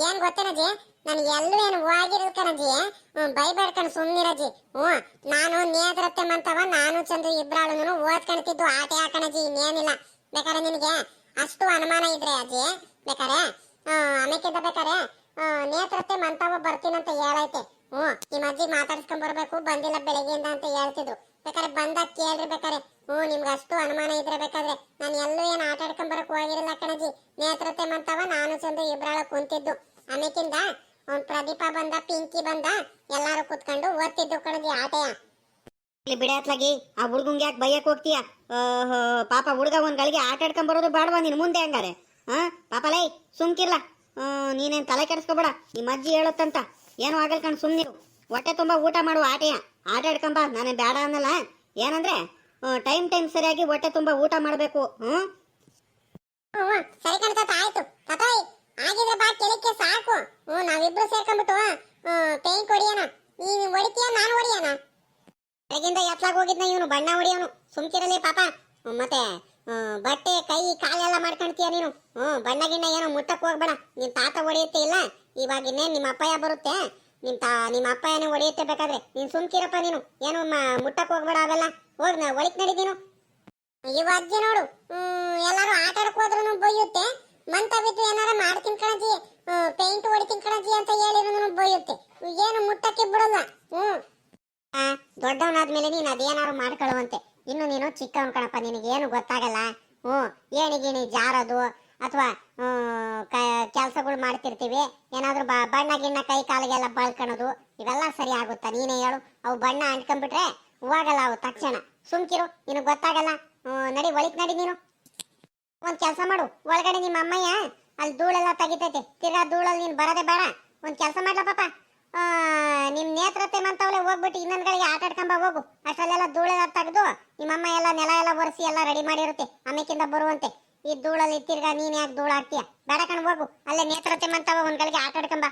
ಏನ್ ಗೊತ್ತೇನಜಿ ನನ್ ಎಲ್ಲೂ ಏನು ಹೋಗಿರಲ್ ಕಣಜಿ ಹ್ಮ್ ಬೈಬೇಡ್ಕಣ್ ಸುಮ್ನಿರಜಿ ಹ್ಞೂ, ನಾನು ನೇದ್ರತ್ತೆ ಮಂತವ, ನಾನು ಚಂದ್ರ ಇಬ್ರಾಳು ಓದ್ಕೊಳ್ತಿದ್ದು ಆಟ ಹಾಕಣಜಿ ಇನ್ನೇನಿಲ್ಲ. ಬೇಕಾದ್ರೆ ನಿನಗೆ ಅಷ್ಟು ಅನುಮಾನ ಇದ್ರೆ ಅಜ್ಜಿ ಬೇಕಾರೆ? ಆಮೇಕಿಂದ ಬೇಕಾರೆ? ಆ, ಮಂತಾವ ಬರ್ತೀನಂತ ಹೇಳೈತೆ. ಹ್ಞೂ ನಿಮ್ಮ ಅಜ್ಜಿ ಮಾತಾಡ್ಸ್ಕೊಂಡ್ ಬರ್ಬೇಕು ಬಂದಿಲ್ಲ ಬೆಳಗ್ಗೆಯಿಂದ ಅಂತ ಹೇಳ್ತಿದ್ರು. ಬೇಕಾರೆ ಬಂದ ಕೇಳ್ರಿ ಬೇಕಾರೆ. ಹ್ಞೂ ನಿಮ್ಗೆ ಅಷ್ಟು ಅನುಮಾನ ಇದ್ರೆ ಬೇಕಾದ್ರೆ. ನಾನು ಎಲ್ಲೂ ಏನು ಆಟ ಆಡ್ಕೊಂಡ್ ಬರಕ್ ಹೋಗಿರಲ್ಲ ಕಣಜಿ ನೇತ್ರತೆ ಮಂತವ ನಾನು ಚಂದ್ರ ಇಬ್ರಾಳ ಕುಂತಿದ್ದು. ಆಮೇಕಿಂದ ಅವ್ನ್ ಪ್ರದೀಪ ಬಂದ ಪಿಂಕಿ ಬಂದ ಎಲ್ಲಾರು ಕುತ್ಕೊಂಡು ಓದ್ತಿದ್ದು ಕಣಜಿ ಆಟಯ.
ಇಲ್ಲಿ ಬಿಡ ಅತ್ಲಾಗಿ ಆ ಹುಡ್ಗಂಗೆ ಯಾಕೆ ಬೈಯಕ್ ಹೋಗ್ತೀಯ? ಪಾಪ ಹುಡುಗ ಒಂದ್ ಗಳಿಗೆ ಆಟ ಆಡ್ಕೊಂಡ್ ಬರೋದು ಬೇಡವಾ ನೀನು ಮುಂದೆ ಹಂಗಾರೆ? ಹಾ ಪಾಪ ಲೈ, ಸುಮ್ಕಿರ್ಲ. ನೀನೇನು ತಲೆ ಕೆಡಿಸ್ಕೊಬೇಡ ನಿಮ್ಮ ಅಜ್ಜಿ ಹೇಳುತ್ತಂತ. ಏನು ಆಗಲ್ ಕಣ್ ಸುಮ್ನಿರು ಹೊಟ್ಟೆ ತುಂಬಾ ಊಟ ಮಾಡುವ ಆಟೆಯ. ಆಟ ಆಡ್ಕೊಂಬ ನಾನೇ ಬೇಡ ಅನ್ನಲ್ಲ. ಏನಂದ್ರೆ ಟೈಮ್ ಟೈಮ್ ಸರಿಯಾಗಿ ಹೊಟ್ಟೆ ತುಂಬಾ ಊಟ ಮಾಡಬೇಕು ಹ್ಮ್,
ಸರಿ ಕಣ ತಾತ ಆಯ್ತು. ಬಾ ಸಾಕು. ಹ್ಞೂ ನಾವಿಬ್ರು ಸೇರ್ಕೊಂಡ್ಬಿಟ್ಟು ಪೇಂಟ್ ಹೊಡಿಯೋಣ ನೀನು ಹೊಡಿತೀಯ, ನಾನು ಹೊಡಿಯೋಣ? ಬೆಳಗಿಂದ ಎತ್ಲಾಗ ಹೋಗಿದ್ನ ಇವನು ಬಣ್ಣ ಹೊಡಿಯವನು ಸುಮ್ಕಿರಲಿ ಪಾಪ. ಮತ್ತೆ ಬಟ್ಟೆ ಕೈ ಕಾಲೆಲ್ಲ ಮಾಡ್ಕೊಂತೀಯ ನೀನು? ಹ್ಞೂ ಬಣ್ಣ ಗಿಣ್ಣ ಏನೋ ಮುಟ್ಟಕ್ಕೆ ಹೋಗ್ಬೇಡ. ನಿನ್ ತಾತ ಹೊಡೆಯುತ್ತೆ ಇಲ್ಲ? ಇವಾಗ ಇನ್ನೇನು ನಿಮ್ಮ ಅಪ್ಪಯ್ಯ ಬರುತ್ತೆ? ನಿಮ್ಮ ತಾ ನಿಮ್ಮ ಅಪ್ಪಯ್ಯನೇ ಹೊಡೆಯುತ್ತೆ ಬೇಕಾದ್ರೆ. ನೀನು ಸುಮ್ಕಿರಪ್ಪ ನೀನು. ಏನು ಮುಟ್ಟಕ್ಕೆ ಮುಟ್ಟಕ್ ಹೋಗ್ಬೇಡ ಅವೆಲ್ಲ. ಹೋಗ್ ನಾ ಒಳಿಕ್ ನಡಿದೀನು ಇವಾಗ ನೋಡು. ಎಲ್ಲರೂ ಆಟ ಆಡಕ್ ಹೋದ್ರೂ ಬೊಯ್ಯುತ್ತೆ. ಮಂತ ಬಿದ್ದು ಏನಾರ ಮಾಡ್ತೀನಿ ಕಣಜಿ ಪೇಂಟ್ ಹೊಡಿತೀನಿ ಕಣಜಿ ಅಂತ ಹೇಳಿದ್ರು ಬೊಯ್ಯುತ್ತೆ. ಏನು ಮುಟ್ಟಕ್ಕೆ ಬಿಡಲ್ಲ. ಆ, ದೊಡ್ಡವನಾದ್ಮೇಲೆ ನೀನ್ ಅದೇನಾದ್ರು ಮಾಡ್ಕೊಳ್ಳುವಂತೆ. ಇನ್ನು ನೀನು ಚಿಕ್ಕವನ್ ಕಣಪ್ಪ, ನಿನಗೇನು ಗೊತ್ತಾಗಲ್ಲ. ಹ್ಞೂ ಏಣಿ ಗಿಣಿ ಜಾರೋದು ಅಥವಾ ಕೆಲಸಗಳು ಮಾಡ್ತಿರ್ತೀವಿ. ಏನಾದರೂ ಬ- ಬಣ್ಣ ಗಿಣ್ಣ ಕೈ ಕಾಲಿಗೆಲ್ಲ ಬಳ್ಕೊಳೋದು ಇವೆಲ್ಲ ಸರಿ ಆಗುತ್ತಾ? ನೀನೇ ಹೇಳು. ಅವು ಬಣ್ಣ ಅಂಟ್ಕೊಂಡ್ಬಿಟ್ರೆ ಹೋಗಲ್ಲ ಅವು ತಕ್ಷಣ. ಸುಮ್ಕಿರು, ನಿನಗೆ ಗೊತ್ತಾಗಲ್ಲ. ನಡಿ ಒಳಿಕ್ ನಡಿ ನೀನು. ಒಂದ್ ಕೆಲಸ ಮಾಡು. ಒಳಗಡೆ ನಿಮ್ಮ ಅಮ್ಮಯ್ಯ ಅಲ್ಲಿ ಧೂಳೆಲ್ಲ ತೆಗಿತೈತೆ. ತಿರ್ಗಾ ಧೂಳಲ್ಲಿ ನೀನು ಬರೋದೇ ಬೇಡ. ಒಂದ್ ಕೆಲಸ ಮಾಡ್ಲಾ ಪಾಪ? ಆ, ನಿಮ್ ನೇತ್ರತೆ ಮಂತವಳೆ ಹೋಗ್ಬಿಟ್ಟು ಇನ್ನೊಂದ್ಗಳಿಗೆ ಆಟ ಆಡ್ಕೊಂಬ ಹೋಗು. ಅಷ್ಟಲ್ಲೆಲ್ಲ ಧೂಳೆಲ್ಲ ತೆಗೆದು ನಿಮ್ಮಮ್ಮ ಎಲ್ಲ ನೆಲ ಎಲ್ಲ ಒರೆಸಿ ಎಲ್ಲ ರೆಡಿ ಮಾಡಿರುತ್ತೆ ಆಮೇಕಿಂದ ಬರುವಂತೆ. ಈ ಧೂಳಲ್ಲಿ ತಿರ್ಗಾ ನೀನ್ ಯಾಕೆ ಧೂಳ ಹಾಕ್ತೀಯ ಬೇಡ ಕಣ್ ಹೋಗು. ಅಲ್ಲೇ ನೇತ್ರತೆ ಮಂತವ ಒಂದ್ ಗಳಿಗೆ ಆಟ ಆಡ್ಕೊಂಬ.